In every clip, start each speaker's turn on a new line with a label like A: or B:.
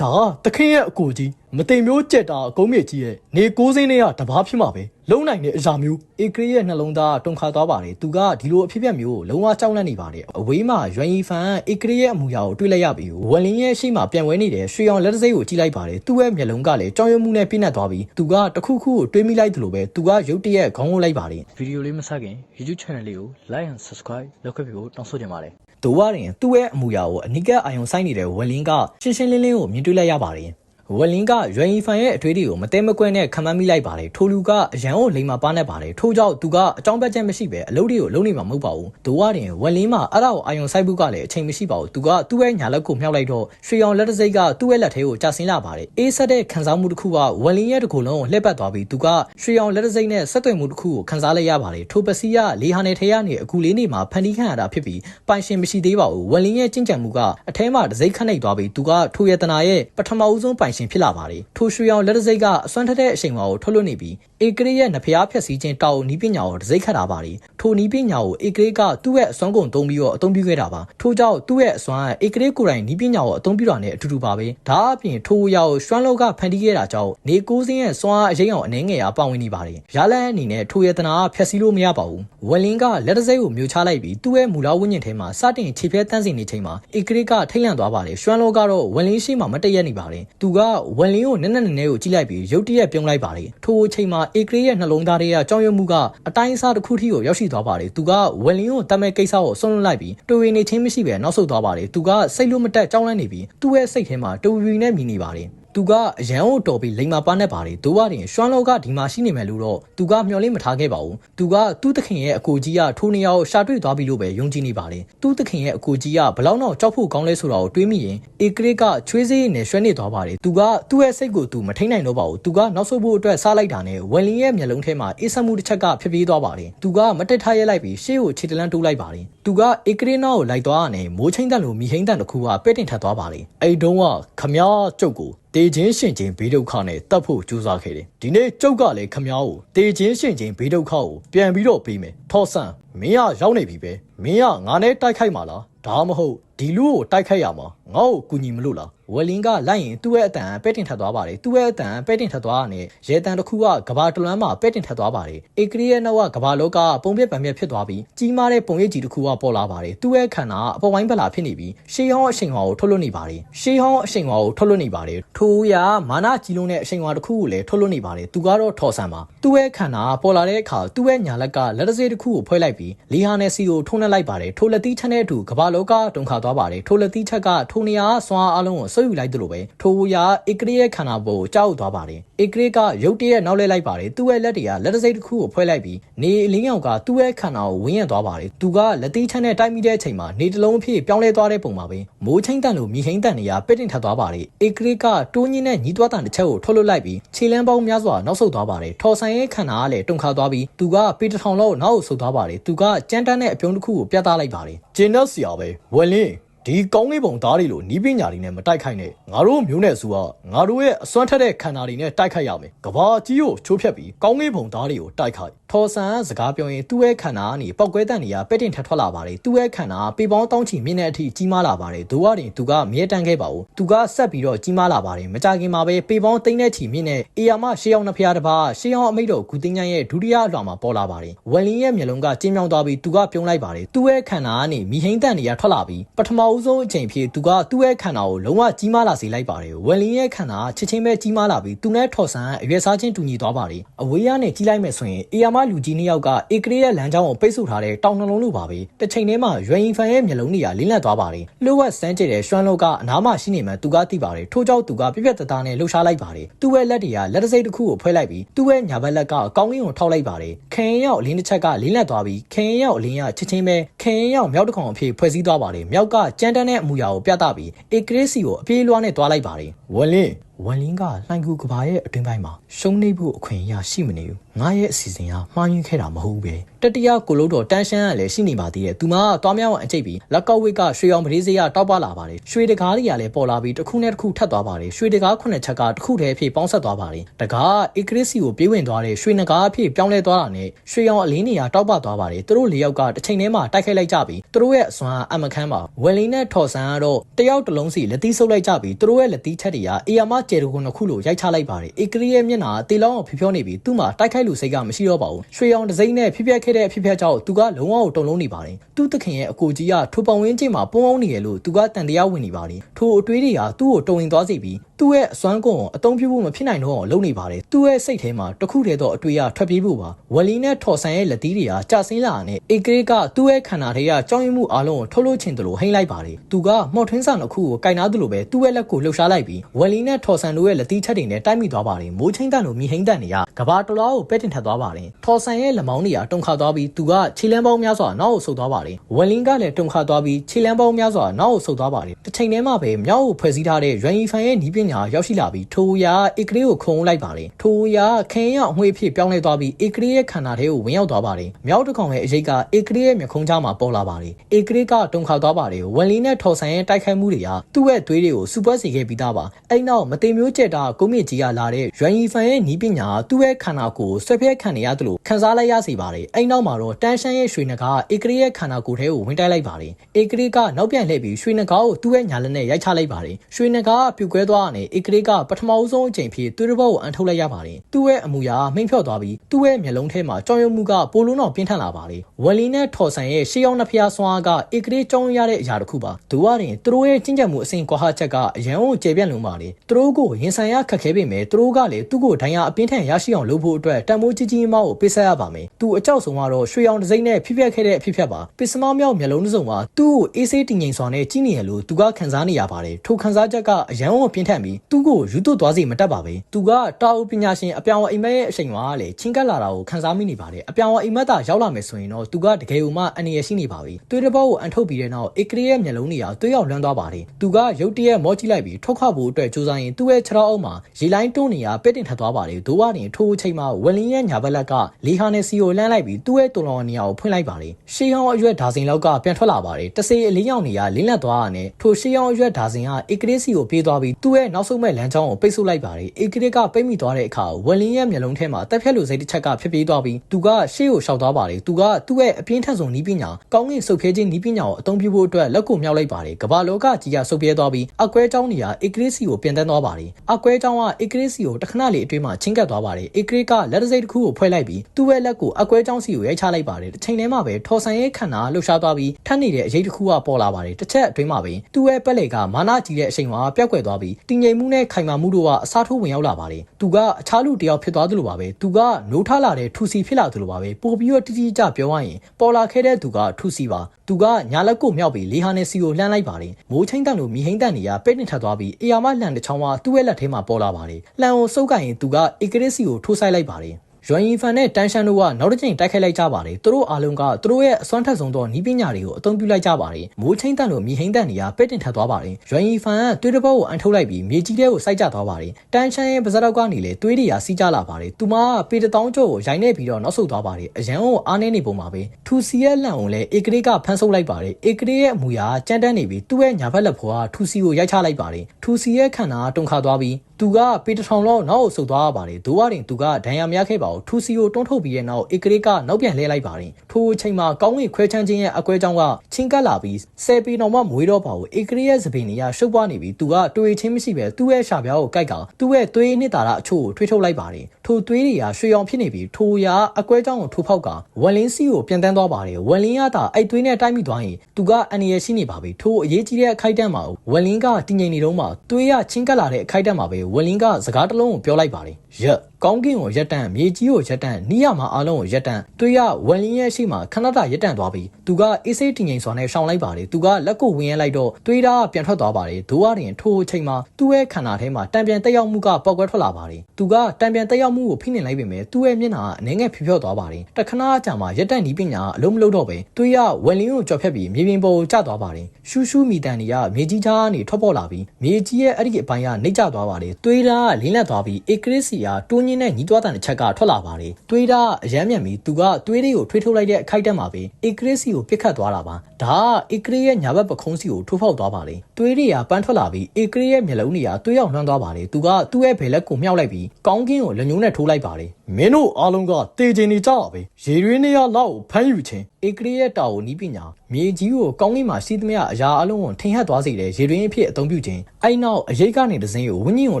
A: ဒါတခင်ရဲ့အကိုကြီးမတိမ်မျိုးကြက်တာအကုန်းမြစ်ကြီးရဲ့နေကိုးစင်းတွေကတဘာဖြစ်မှာပဲလုံနိုင်တဲ့အရာမျိုးအေကရီရဲ့နှလုံးသားတုန်ခါသွားပါတယ်သူကဒီလိုအဖြစ်အပျက်မျိုးကိုလုံးဝကြောက်လန့်နေပါတယ်အဝေးမှာရွမ်ရီဖန်အေကရီရဲ့အမူအရာကိုတွေ့လိုက်ရပြီးဝက်လင်းရဲ့ရှေ့မှာပြန်ဝဲနေတဲ့ရွှေအောင်လက်တစိမ့်ကိုကြည့်လိုက်ပါတယ်သူ့ရဲ့မျက်လုံးကလည်းကြောင်ရွံ့မှုနဲ့ပြည့်နှက်သွားပြီးသူကတခုခုကိုတွေးမိလိုက်သလိုပဲသူကရုတ်တရက်ခေါင်းငုံလိုက်ပါတယ်
B: ဗီဒီယိုလေးမစခင် YouTube channel လေးကို like and subscribe လုပ်ခဲ့ပြီးဖို့တောင်းဆိုချင်ပါတယ်။
A: သူဝရင်သူ့ရဲ့အမူအရာကိုအနိကအာယုံဆိုင်နေတဲ့ဝက်လင်းကရှင်းရှင်းလင်းလင်းကိုမြင်တွေ့လိုက်ရပါတယ်။ ဝက်လင်းကရွမ်ရီဖန်ရဲ့အထွေးတွေကိုမတဲမကွဲနဲ့ခံမမိလိုက်ပါတယ်။ထိုလူကအရန်ကိုလိမ်မာပါနဲ့ပါတယ်။ထို့ကြောင့်သူကအကြောင်းပြချက်မရှိပဲအလုပ်တွေကိုလုပ်နေမှာမဟုတ်ပါဘူး။သူဝရင်ဝက်လင်းမှာအဲ့ဒါကိုအာယုံဆိုင်ဖို့ကလည်းအချိန်မရှိပါဘူး။သူကသူ့ရဲ့ညာလက်ကိုမြှောက်လိုက်တော့ရွှေအောင်လက်တစိမ့်ကသူ့ရဲ့လက်ထဲကိုကြာဆင်းလာပါတယ်။အေးဆက်တဲ့ခံစားမှုတစ်ခုကဝက်လင်းရဲ့တစ်ခုလုံးကိုလှည့်ပတ်သွားပြီးသူကရွှေအောင်လက်တစိမ့်နဲ့ဆက်သွယ်မှုတစ်ခုကိုခံစားလိုက်ရပါတယ်။ထိုပစီကလေဟာနယ်ထဲကနေအကူလေးနေမှာဖန်တီးခံရတာဖြစ်ပြီးပိုင်ရှင်မရှိသေးပါဘူး။ဝက်လင်းရဲ့ကျင့်ကြံမှုကအထဲမှာဒစိမ့်ခတ်နိုင်သွားပြီးသူကထိုရတနာရဲ့ပထမဦးဆုံးပိုင်ရှင်ဖြစ်လာပါတယ်။ထိုရွှေအောင်လက်တစိမ့်ကအစွမ်းထက်တဲ့အချိန်မှာကိုထုတ်လွှတ်နေပြီးအေကရေရဲ့နဖျားဖြက်စီးခြင်းတောက်နီးပညာကိုဒစိမ့်ခတ်တာပါတယ်။ထိုနီးပညာကိုအေကရေကသူ့ရဲ့အစွမ်းကုန်သုံးပြီးတော့အသုံးပြုခဲ့တာပါ။ထို့ကြောင့်သူ့ရဲ့အစွမ်းအေကရေကိုယ်တိုင်နီးပညာကိုအသုံးပြုတာနဲ့အတူတူပါပဲ။ဒါအပြင်ထိုအရာကိုရွှမ်းလောက်ကဖန်တီးခဲ့တာကြောင့်နေကိုးစင်းရဲ့စွမ်းအားအရေးအောင်အနှဲငယ်အားပါဝင်နေပါတယ်။ရလန်းအနေနဲ့ထိုရတနာကဖျက်ဆီးလို့မရပါဘူး။ဝက်လင်းကလက်တစိမ့်ကိုမျိုးချလိုက်ပြီးသူ့ရဲ့မူလဝိညာဉ်ထဲမှာစတင်ခြေဖြဲတန်းစင်နေချိန်မှာအေကရေကထိတ်လန့်သွားပါတယ်။ရွှမ်းလောကတော့ဝက်လင်းရှိမှမတည့်ရက်နေပါတယ်။သူကဝက်လင်းကိုနက်နက်နဲနဲကိုကြည့်လိုက်ပြီးရုတ်တရက်ပြုံးလိုက်ပါတယ်။ထိုအချိန်မှာအေကရေရဲ့နှလုံးသားတွေကကြောင်ရွံ့မှုကအတိုင်းအစားတစ်ခုထိကိုရောက်ရှိသွားပါတယ်။သူကဝက်လင်းကိုတတ်မဲ့ကိစ္စကိုဆွန့်လွတ်လိုက်ပြီးတူရီနေချင်းမရှိပဲနောက်ဆုတ်သွားပါတယ်။သူကစိတ်လို့မတက်ကြောင်းလန့်နေပြီးသူ့ရဲ့စိတ်ထဲမှာတူရီနဲ့မြင်နေပါတယ်။ သူကအရန်ကိုတော်ပြီးလိမ်မာပါနဲ့ပါတယ်ဒိုးဝတင်ရွှမ်းလောကဒီမှာရှိနေမယ်လို့တော့သူကမျှော်လင့်မထားခဲ့ပါဘူးသူကသူ့သခင်ရဲ့အကိုကြီးကထိုးနေရာကိုရှာတွေ့သွားပြီလို့ပဲယုံကြည်နေပါတယ်သူ့သခင်ရဲ့အကိုကြီးကဘလောက်တော့ကြောက်ဖို့ကောင်းလဲဆိုတာကိုတွေးမိရင်အေကရစ်ကချွေးစေးနဲ့ရွှဲနေသွားပါတယ်သူကသူ့ရဲ့စိတ်ကိုသူမထိန်နိုင်တော့ပါဘူးသူကနောက်ဆုတ်ဖို့အတွက်စားလိုက်တာနဲ့ဝယ်လင်းရဲ့မျက်လုံးထဲမှာအေးဆက်မှုတစ်ချက်ကဖြစ်ပြေးသွားပါတယ်သူကမတက်ထားရဲလိုက်ပြီးရှေ့ကိုခြေတလန်းတိုးလိုက်ပါတယ်သူကအေကရစ်နာကိုလိုက်သွားရတယ်မိုးချင်းတန်လိုမိဟိန်းတန်တစ်ခုကပဲ့တင်ထပ်သွားပါတယ်အဲ့တုန်းကခမားကျုပ်ကို တေချင်းရှင်ချင်းဘေးဒုက္ခနဲ့တတ်ဖို့ကြိုးစားခဲ့တယ်။ဒီနေ့ကျုပ်ကလည်းခမားကိုတေချင်းရှင်ချင်းဘေးဒုက္ခကိုပြန်ပြီးတော့ပေးမယ်။ထော့ဆန်မင်းကရောက်နေပြီပဲ။မင်းကငါနဲ့တိုက်ခိုက်မှာလား။ဒါမှမဟုတ်ဒီလူကိုတိုက်ခိုက်ရမှာငါ့ကိုကူညီမလို့လား ဝယ်လင်းကလိုက်ရင်သူ့ရဲ့အတန်ပဲ့တင်ထပ်သွားပါတယ်သူ့ရဲ့အတန်ပဲ့တင်ထပ်သွားတာနဲ့ရဲတန်တစ်ခုကကဘာတလွမ်းမှာပဲ့တင်ထပ်သွားပါတယ်အေကရီရဲ့နောက်ကကဘာလောကပုံပြက်ပံပြက်ဖြစ်သွားပြီးကြီးမားတဲ့ပုံရိပ်ကြီးတစ်ခုကပေါ်လာပါတယ်သူ့ရဲ့ခန္ဓာအပေါ်ဝိုင်းပလာဖြစ်နေပြီးရှေးဟောင်းအချိန်ဟောင်းကိုထုတ်လွှတ်နေပါတယ်ရှေးဟောင်းအချိန်ဟောင်းကိုထုတ်လွှတ်နေပါတယ်ထိုးရမာနကြီးလုံးတဲ့အချိန်ဟောင်းတစ်ခုကိုလည်းထုတ်လွှတ်နေပါတယ်သူကတော့ထော်ဆန်ပါသူ့ရဲ့ခန္ဓာပေါ်လာတဲ့အခါသူ့ရဲ့ညာလက်ကလက်တစေးတစ်ခုကိုဖွဲလိုက်ပြီးလီဟာနဲ့စီကိုထုံးနှက်လိုက်ပါတယ်ထိုလက်သီးချက်နဲ့အတူကဘာလောကတုန်ခါသွားပါတယ်ထိုလက်သီးချက်ကထိုနေရာစွမ်းအားအလုံးကိုဆွဲယူလိုက်သလိုပဲထိုရာဧကရီရဲ့ခန္ဓာပေါ်ကိုကြောက်သွားပါတယ်ဧကရီကရုတ်တရက်နောက်လဲလိုက်ပါတယ်သူ့ရဲ့လက်တွေကလက်တစိမ့်တစ်ခုကိုဖွဲလိုက်ပြီးနေအလင်းရောင်ကသူ့ရဲ့ခန္ဓာကိုဝင်းရံသွားပါတယ်သူကလက်သီးချက်နဲ့တိုက်မိတဲ့အချိန်မှာနေတလုံးအဖြစ်ပြောင်းလဲသွားတဲ့ပုံပါပဲမိုးချင်းတန်လိုမြေဟိန်းတန်နေရာပစ်တင်ထပ်သွားပါတယ်ဧကရီကတိုးညင်းနဲ့ညီးတွားတန်တစ်ချက်ကိုထုတ်လွှတ်လိုက်ပြီးခြေလမ်းပေါင်းများစွာနောက်ဆုတ်သွားပါတယ်ထော်ဆိုင်ရဲ့ခန္ဓာကလည်းတုန်ခါသွားပြီးသူကပေတထောင်လောက်နောက်ဆုတ်သွားပါတယ်သူကကြမ်းတမ်းတဲ့အပြုံးတစ်ခုကိုပြတ်သားလိုက်ပါတယ်ဂျင်းနက်ဆရာပဲဝယ်လင်း ဒီကောင်းလေးပုံသားတွေလိုနီးပညာတွေနဲ့မတိုက်ခိုက်နဲ့ငါတို့မျိုးနဲ့ဆိုကငါတို့ရဲ့အစွမ်းထက်တဲ့ခန္ဓာတွေနဲ့တိုက်ခိုက်ရမယ်ကဘာကြီးကိုချိုးဖြတ်ပြီးကောင်းလေးပုံသားတွေကိုတိုက်ခိုက် ထော်ဆန်စကားပြောရင်သူ့ရဲ့ခန္ဓာကနေပောက်ကွဲတန်နေရပဲ့တင်ထက်ထွက်လာပါတယ်သူ့ရဲ့ခန္ဓာပေပေါင်းတောင်းချီမြင့်တဲ့အထိကြီးမားလာပါတယ်ဒိုးဝရင်သူကမြဲတမ်းခဲ့ပါဘူးသူကဆက်ပြီးတော့ကြီးမားလာပါတယ်မကြခင်မှာပဲပေပေါင်းသိန်းတဲ့ချီမြင့်တဲ့အေယာမရှေးအောင်နှစ်ဖျားတစ်ပါးရှေးအောင်အမိတ်တော်ဂူတင်းကျန်းရဲ့ဒုတိယအလွှာမှာပေါ်လာပါတယ်ဝယ်လင်းရဲ့မျက်လုံးကကျင်းမြောင်းသွားပြီးသူကပြုံးလိုက်ပါတယ်သူ့ရဲ့ခန္ဓာကနေမိဟိန်းတန်နေရထွက်လာပြီးပထမဦးဆုံးအချိန်ဖြစ်သူကသူ့ရဲ့ခန္ဓာကိုလုံးဝကြီးမားလာစေလိုက်ပါတယ်ဝယ်လင်းရဲ့ခန္ဓာချက်ချင်းပဲကြီးမားလာပြီးသူနဲ့ထော်ဆန်အရွယ်စားချင်းတူညီသွားပါတယ်အဝေးရနဲ့ကြီးလိုက်မယ်ဆိုရင်အေယာမလူကြီးနှစ်ယောက်ကဧကရေရဲ့လမ်းကြောင်းကိုပိတ်ဆို့ထားတဲ့တောင်နှလုံးလိုပါပဲတစ်ချိန်တည်းမှာရွယ်ရင်ဖန်ရဲ့မျက်လုံးတွေကလင်းလက်သွားပါတယ်လှုပ်ဝက်စမ်းကြည့်တဲ့ရွှမ်းလောကအနားမှာရှိနေမှသူကသိပါတယ်ထို့ကြောင့်သူကပြပြတသားနဲ့လှုပ်ရှားလိုက်ပါတယ်သူ့ရဲ့လက်တွေကလက်တစိမ့်တစ်ခုကိုဖွဲလိုက်ပြီးသူ့ရဲ့ညာဘက်လက်ကကောင်းကင်ကိုထောက်လိုက်ပါတယ်ခင်ရင်ရောက်အလင်းတစ်ချက်ကလင်းလက်သွားပြီးခင်ရင်ရောက်အလင်းကချက်ချင်းပဲခင်ရင်ရောက်မြောက်တစ်ကောင်အဖြစ်ဖွဲ့စည်းသွားပါတယ်မြောက်ကကြမ်းတမ်းတဲ့အမူအရာကိုပြသပြီးဧကရေစီကိုအပြေးလွှားနဲ့တွားလိုက်ပါတယ်ဝလင်းဝမ်လင်းကလှိုင်ကူကဘာရဲ့အတွင်းပိုင်းမှာရှုံးနေဖို့အခွင့်အရေးရှိမနေဘူး ငငါရဲ့အစီအစဉ်ကမှားယွင်းခဲ့တာမဟုတ်ဘူးပဲတတိယကိုလို့တော့တန်ရှမ်းကလည်းရှိနေပါသေးတယ်သူမကသွားမြောက်အောင်အကျိတ်ပြီးလက်ကောက်ဝိတ်ကရွှေအောင်ပရိစေးကတောက်ပလာပါတယ်ရွှေတကားတွေကလည်းပေါ်လာပြီးတစ်ခုနဲ့တစ်ခုထပ်သွားပါတယ်ရွှေတကားခုနှစ်ချက်ကတစ်ခုတည်းအဖြစ်ပေါင်းဆက်သွားပါတယ်တကားဧကရစီကိုပြေးဝင်သွားတဲ့ရွှေနဂါအဖြစ်ပြောင်းလဲသွားတာနဲ့ရွှေအောင်အလင်းနေရာတောက်ပသွားပါတယ်သူတို့လေးယောက်ကတစ်ချိန်တည်းမှာတိုက်ခိုက်လိုက်ကြပြီးသူတို့ရဲ့အစွမ်းအမခန်းပါဝယ်လင်းနဲ့ထော်ဆန်ကတော့တယောက်တစ်လုံးစီလက်သီးဆုပ်လိုက်ကြပြီးသူတို့ရဲ့လက်သီးချက်တွေကအေယာမကျဲတကုန်းတစ်ခုလိုရိုက်ချလိုက်ပါတယ်ဧကရီရဲ့မျက်နှာတေလောင်းအောင်ဖြဖြောနေပြီးသူ့မှာတိုက်ခိုက်လူစိတ်ကမရှိတော့ပါဘူးရွှေအောင်ဒစိမ့်နဲ့ဖြစ်ပျက်ခဲ့တဲ့အဖြစ်ပြက်ကြောင့်သူကလုံးဝကိုတုံလုံးနေပါတယ်သူ့သခင်ရဲ့အကိုကြီးကထိုပောင်ဝင်းကျင်းမှာပုံအောင်နေရလို့သူကတန်တရားဝင်နေပါတယ်ထိုအတွေးတွေကသူ့ကိုတုံရင်သွားစေပြီး သူ့ရဲ့အစွမ်းကုန်ကိုအသုံးပြုဖို့မဖြစ်နိုင်တော့အောင်လုပ်နေပါတယ်သူ့ရဲ့စိတ်ထဲမှာတခုတည်းသောအတွေးကထွက်ပြေးဖို့ပါဝလီနဲ့ထော်ဆန်ရဲ့လက်သီးတွေကကြာဆင်းလာတဲ့ဧကရီကသူ့ရဲ့ခန္ဓာထဲကကြောင်းရမှုအလုံးကိုထုတ်လို့ချင်တယ်လို့ဟိမ့်လိုက်ပါတယ်သူကမော်ထွင်းစာနှစ်ခုကိုကင်နာသလိုပဲသူ့ရဲ့လက်ကိုလှုပ်ရှားလိုက်ပြီးဝလီနဲ့ထော်ဆန်တို့ရဲ့လက်သီးချက်တွေနဲ့တိုက်မိသွားပါတယ်မိုးချင်းတန်လိုမြည်ဟိမ့်တန်နေရကဘာတလားကိုပဲ့တင်ထပ်သွားပါတယ်ထော်ဆန်ရဲ့လက်မောင်းတွေကတုံခါသွားပြီးသူကခြေလမ်းပေါင်းများစွာနောက်ကိုဆုတ်သွားပါတယ်ဝလင်းကလည်းတုံခါသွားပြီးခြေလမ်းပေါင်းများစွာနောက်ကိုဆုတ်သွားပါတယ်တစ်ချိန်တည်းမှာပဲမြောက်ကိုဖွဲ့စည်းထားတဲ့ရွမ်ရီဖန်ရဲ့နီးပညာရောက်ရှိလာပြီးထိုရာဧကလေးကိုခုံလိုက်ပါတယ်ထိုရာခင်းရအမွှေးဖြစ်ပြောင်းလဲသွားပြီးဧကလေးရဲ့ခန္ဓာထဲကိုဝင်ရောက်သွားပါတယ်မြောက်တစ်ကောင်ရဲ့အရေးကဧကလေးရဲ့မျက်ခုံးကြားမှာပေါ်လာပါတယ်ဧကလေးကတုံခါသွားပါတယ်ဝလင်းနဲ့ထော်ဆန်ရဲ့တိုက်ခိုက်မှုတွေကသူ့ရဲ့သွေးတွေကိုစူပတ်စေခဲ့ပြီးသားပါအဲ့နောက်မသိမျိုးကျက်တာကုန်းမြင့်ကြီးကလာတဲ့ရွမ်ရီဖန်ရဲ့နီးပညာသူ့ရဲ့ခန္ဓာကိုယ်ဆွဲဖျက်ခံနေရတယ်လို့ခန်းစားလိုက်ရစေပါတယ်အဲ့နောက်မှာတော့တန်ရှန်ရဲ့ရွှေနဂါဧကလေးရဲ့ခန္ဓာကိုယ်ထဲကိုဝင်တိုက်လိုက်ပါတယ်ဧကလေးကနောက်ပြန်လှည့်ပြီးရွှေနဂါကိုသူ့ရဲ့ညာလက်နဲ့ရိုက်ချလိုက်ပါတယ်ရွှေနဂါကပြူကွဲသွားတာနဲ့ဧကလေးကပထမဆုံးအကြိမ်ဖြစ်သွေးတစ်ပေါက်ကိုအန်ထုတ်လိုက်ရပါတယ်သူ့ရဲ့အမူအရာမှိန်ဖြော့သွားပြီးသူ့ရဲ့မျက်လုံးထဲမှာကြောင်ရုံမှုကပိုလုံးတော့ပြင်းထန်လာပါတယ်ဝလီနဲ့ထော်ဆန်ရဲ့ရှေးရောက်နှစ်ဖျားဆွမ်းအားကဧကလေးကြောင်းရတဲ့အရာတစ်ခုပါသူကတင်သူတို့ရဲ့ကျင့်ကြံမှုအစဉ်ကွာဟချက်ကအရန်ကိုကျေပြန့်လုံးပါလေသူတို့ကိုရင်ဆိုင်ရခက်ခဲပေမဲ့သူတို့ကလည်းသူ့ကိုဒဏ်ရာအပြင်းထန်ရရှိအောင်လုပ်ဖို့အတွက်တန်မိုးကြီးကြီးမောက်ကိုပေးဆက်ရပါမယ်သူအကြောက်ဆုံးကတော့ရွှေအောင်ဒစိမ့်နဲ့ဖြစ်ပျက်ခဲ့တဲ့အဖြစ်ဖြတ်ပါပစ္စမမြောက်မျက်လုံးတစ်စုံမှာသူ့ကိုအေးဆေးတည်ငြိမ်စွာနဲ့ကြီးနေရလို့သူကခံစားနေရပါတယ်ထိုခံစားချက်ကအရန်ကိုပြင်းထန်ပြီးသူ့ကိုယူသွတ်သွားစေမတတ်ပါပဲသူကတာအုပ်ပညာရှင်အပြောင်အိမ်မက်ရဲ့အချိန်မှာလည်းချင်းကပ်လာတာကိုခံစားမိနေပါတယ်အပြောင်အိမ်မက်သာရောက်လာမယ်ဆိုရင်တော့သူကတကယ်ကိုမှအနေရရှိနေပါပြီသွေးတစ်ပေါက်ကိုအန်ထုတ်ပြီးတဲ့နောက်ဧကရီရဲ့မျက်လုံးတွေကသွေးရောက်လွှမ်းသွားပါတယ်သူကရုတ်တရက်မော့ကြည့်လိုက်ပြီးထုတ်ခဖို့အတွက်ကြိုးစားရင်သူ့ရဲ့ခြေထောက်အောက်မှာရေလိုင်းတွန်းနေရပဲ့တင်ထပ်သွားပါတယ်ဒိုးဝတင်ထိုးချိန်မှာဝလင်းရဲ့ညာဘက်လက်ကလီဟာနဲ့စီကိုလှမ်းလိုက်ပြီးသူ့ရဲ့တုံလောင်နေရာကိုဖွင့်လိုက်ပါတယ်ရှေးဟောင်းအရွက်ဒါဇင်လောက်ကပြန်ထွက်လာပါတယ်တဆေအလင်းရောင်နေရလင်းလက်သွားတာနဲ့ထိုရှေးဟောင်းအရွက်ဒါဇင်ကဧကရီစီကိုပြေးသွားပြီးသူ့ရဲ့နောက်ဆုံးမဲ့လမ်းကြောင်းကိုပိတ်ဆို့လိုက်ပါတယ်ဧကရီကပိတ်မိသွားတဲ့အခါဝလင်းရဲ့မျက်လုံးထဲမှာတက်ဖြတ်လူစိတ်တစ်ချက်ကဖြစ်ပြေးသွားပြီးသူကရှေ့ကိုရှောက်သွားပါတယ်သူကသူ့ရဲ့အပြင်းထန်ဆုံးနီးပညာကောင်းကင်ဆုပ်ခဲခြင်းနီးပညာကိုအသုံးပြုဖို့အတွက်လက်ကိုမြောက်လိုက်ပါတယ်ကမ္ဘာလောကကြီးကဆုပ်ပြဲသွားပြီးအကွဲကြောင်းနေရဧကရီစီကိုပြန်တန်းသွားပါတယ်အကွဲကြောင်းကဧကရီစီကိုတခဏလေးအတွင်းမှာချင်းကပ်သွားပါတယ်ဧကရီကလက်တစိတ်တစ်ခုကိုဖွဲ့လိုက်ပြီးသူ့ရဲ့လက်ကိုအကွဲကြောင်းစီကိုရိုက်ချလိုက်ပါတယ်တစ်ချိန်တည်းမှာပဲထော်ဆန်ရဲ့ခန္ဓာလှုပ်ရှားသွားပြီးထပ်နေတဲ့အရေးတစ်ခုကပေါ်လာပါတယ်တစ်ချက်အတွင်းမှာပဲသူ့ရဲ့ပက်လေကမာနကြီးတဲ့အချိန်မှာပျောက်ကွယ်သွားပြီးတည်ငြိမ်မှုနဲ့ခိုင်မာမှုတို့ကအစားထိုးဝင်ရောက်လာပါတယ်သူကအခြားလူတစ်ယောက်ဖြစ်သွားသလိုပါပဲသူကနိုးထလာတဲ့ထူစီဖြစ်လာသလိုပါပဲပို့ပြီးတော့တိတိကျပြောရရင်ပေါ်လာခဲ့တဲ့သူကထူစီပါသူကညာလက်ကိုမြောက်ပြီးလေးဟာနဲ့စီကိုလှမ်းလိုက်ပါတယ်မိုးချင်းတန်လိုမီဟိန်းတန်နေရပဲ့တင်ထပ်သွားပြီးအယာမလှန်တစ်ချောင်းကသူ့ရဲ့လက်ထဲမှာပေါ်လာပါတယ်လှန်ကိုစုပ်ကင်ရင်သူကဧကရစ်စီကိုထိုးဆိုင်လိုက်ပါတယ် ရွမ်ယီဖန်နဲ့တန်ရှန်တို့ကနောက်တစ်ချိန်တိုက်ခိုက်လိုက်ကြပါတယ်သူတို့အားလုံးကသူတို့ရဲ့အစွမ်းထက်ဆုံးသောနီးပညာတွေကိုအသုံးပြုလိုက်ကြပါတယ်မိုးချင်းတန်လိုမြေဟိန်းတန်တွေကပဲ့တင်ထပ်သွားပါတယ်ရွမ်ယီဖန်ကသွေးတစ်ပေါက်ကိုအန်ထုတ်လိုက်ပြီးမြေကြီးထဲကိုစိုက်ကျသွားပါတယ်တန်ရှန်ရဲ့ပါးစပ်တော့ကနေလေသွေးတွေကစီးကျလာပါတယ်သူမကပေတတောင်းကျော်ကိုရိုင်းနေပြီးတော့နောက်ဆုတ်သွားပါတယ်အရန်ကိုအားနေနေပုံပါပဲထူစီရဲ့လန့်ကိုလည်းဧကရေကဖမ်းဆုပ်လိုက်ပါတယ်ဧကရေရဲ့အမူအရာကြမ်းတမ်းနေပြီးသူ့ရဲ့ညာဘက်လက်ဖော်ကထူစီကိုရိုက်ချလိုက်ပါတယ်ထူစီရဲ့ခန္ဓာတုန်ခါသွားပြီး သူကပေတထောင်လောက်နောက်ကိုဆုတ်သွားပါတယ်ဒိုးဝရင်သူကဒဏ်ရာမရခဲ့ပါဘူးထူစီကိုတွန်းထုတ်ပြီးတဲ့နောက်ဧကရေကနောက်ပြန်လှည့်လိုက်ပါတယ်ထိုအချိန်မှာကောင်းကင်ခွဲချမ်းခြင်းရဲ့အကွဲကြောင်းကချင်းကပ်လာပြီးဆယ်ပေတော်မှမွေးတော့ပါဘူးဧကရေရဲ့သပင်တွေကရှုပ်ပွားနေပြီးသူကတွေ့ချင်းမရှိပဲသူ့ရဲ့ရှာပြားကိုကိုက်ကသူ့ရဲ့သွေးနှစ်တာရအချို့ကိုထွေးထုတ်လိုက်ပါတယ်ထိုသွေးတွေကရွှေရောင်ဖြစ်နေပြီးထိုရာအကွဲကြောင်းကိုထိုးဖောက်ကဝက်လင်းစီကိုပြန်တန်းသွားပါတယ်ဝက်လင်းရတာအဲ့သွေးနဲ့တိုက်မိသွားရင်သူကအန်ရရှိနေပါပြီထိုအရေးကြီးတဲ့အခိုက်အတန့်မှာဝက်လင်းကတည်ငြိမ်နေတော့မှသွေးရချင်းကပ်လာတဲ့အခိုက်အတန့်မှာပဲဝက်လင်းကစကားတစ်လုံးကိုပြောလိုက်ပါတယ်ရက်ကောင်းကင်ကိုရက်တန့်မြေကြီးကိုရက်တန့်နီးရမှာအားလုံးကိုရက်တန့်တွေးရဝက်လင်းရဲ့ရှိမှခဏတာရက်တန့်သွားပြီးသူကအေးစိတ်တင်ငိမ်စွာနဲ့ရှောင်လိုက်ပါတယ်သူကလက်ကိုဝင်ရလိုက်တော့တွေးတာပြန်ထွက်သွားပါတယ်ဒိုးရရင်ထိုအချိန်မှာသူ့ရဲ့ခန္ဓာထဲမှာတံပြန်တက်ရောက်မှုကပေါက်ကွဲထွက်လာပါတယ်သူကတံပြန်တက်ရောက်မှုကိုဖိနှိပ်လိုက်ပေမဲ့သူ့ရဲ့မျက်နှာအနေငယ်ဖြော့သွားပါတယ်တခဏကြာမှရက်တန့်နီးပညာအလုံးမလုံးတော့ပဲတွေးရဝက်လင်းကိုကြော်ဖြတ်ပြီးမြေပြင်ပေါ်ကိုကျသွားပါတယ်ရှူးရှူးမီတန်တွေကမြေကြီးချားကနေထွက်ပေါ်လာပြီးမြေကြီးရဲ့အဲ့ဒီအပိုင်းကနှိမ့်ကျသွားပါတယ်တွေးတာလင်းလက်သွားပြီးဧကရစ်စီယာတိုးညညင်းနဲ့ညီးတွားတန်တစ်ချက်ကထွက်လာပါတယ်တွေးတာအရမ်းမြန်ပြီးသူကတွေးလေးကိုထွေးထုတ်လိုက်တဲ့အခိုက်အတန့်မှာပဲဧကရစ်စီကိုပစ်ခတ်သွားတာပါဒါကဧကရစ်ရဲ့ညာဘက်ပခုံးစီကိုထိုးဖောက်သွားပါလေတွေးတွေကပန်းထွက်လာပြီးဧကရစ်ရဲ့မျက်လုံးတွေကတွေးရောက်နှမ်းသွားပါတယ်သူကသူ့ရဲ့ဘယ်လက်ကိုမြှောက်လိုက်ပြီးကောင်းကင်းကိုလက်ညှိုးနဲ့ထိုးလိုက်ပါတယ် မင်းတို့အားလုံးကတေချင်နေကြပါပဲရေရွေးနေရလောက်ဖမ်းယူခြင်းဧကရစ်ရဲ့တာဝန်ဤပညာမြေကြီးကိုကောင်းကင်မှာစီးသမျှအရာအလုံးကိုထင်ဟပ်သွားစေတဲ့ရေတွင်းအဖြစ်အသုံးပြုခြင်းအဲ့နောက်အရေးကနေတစင်းကိုဝင်းကြီးကို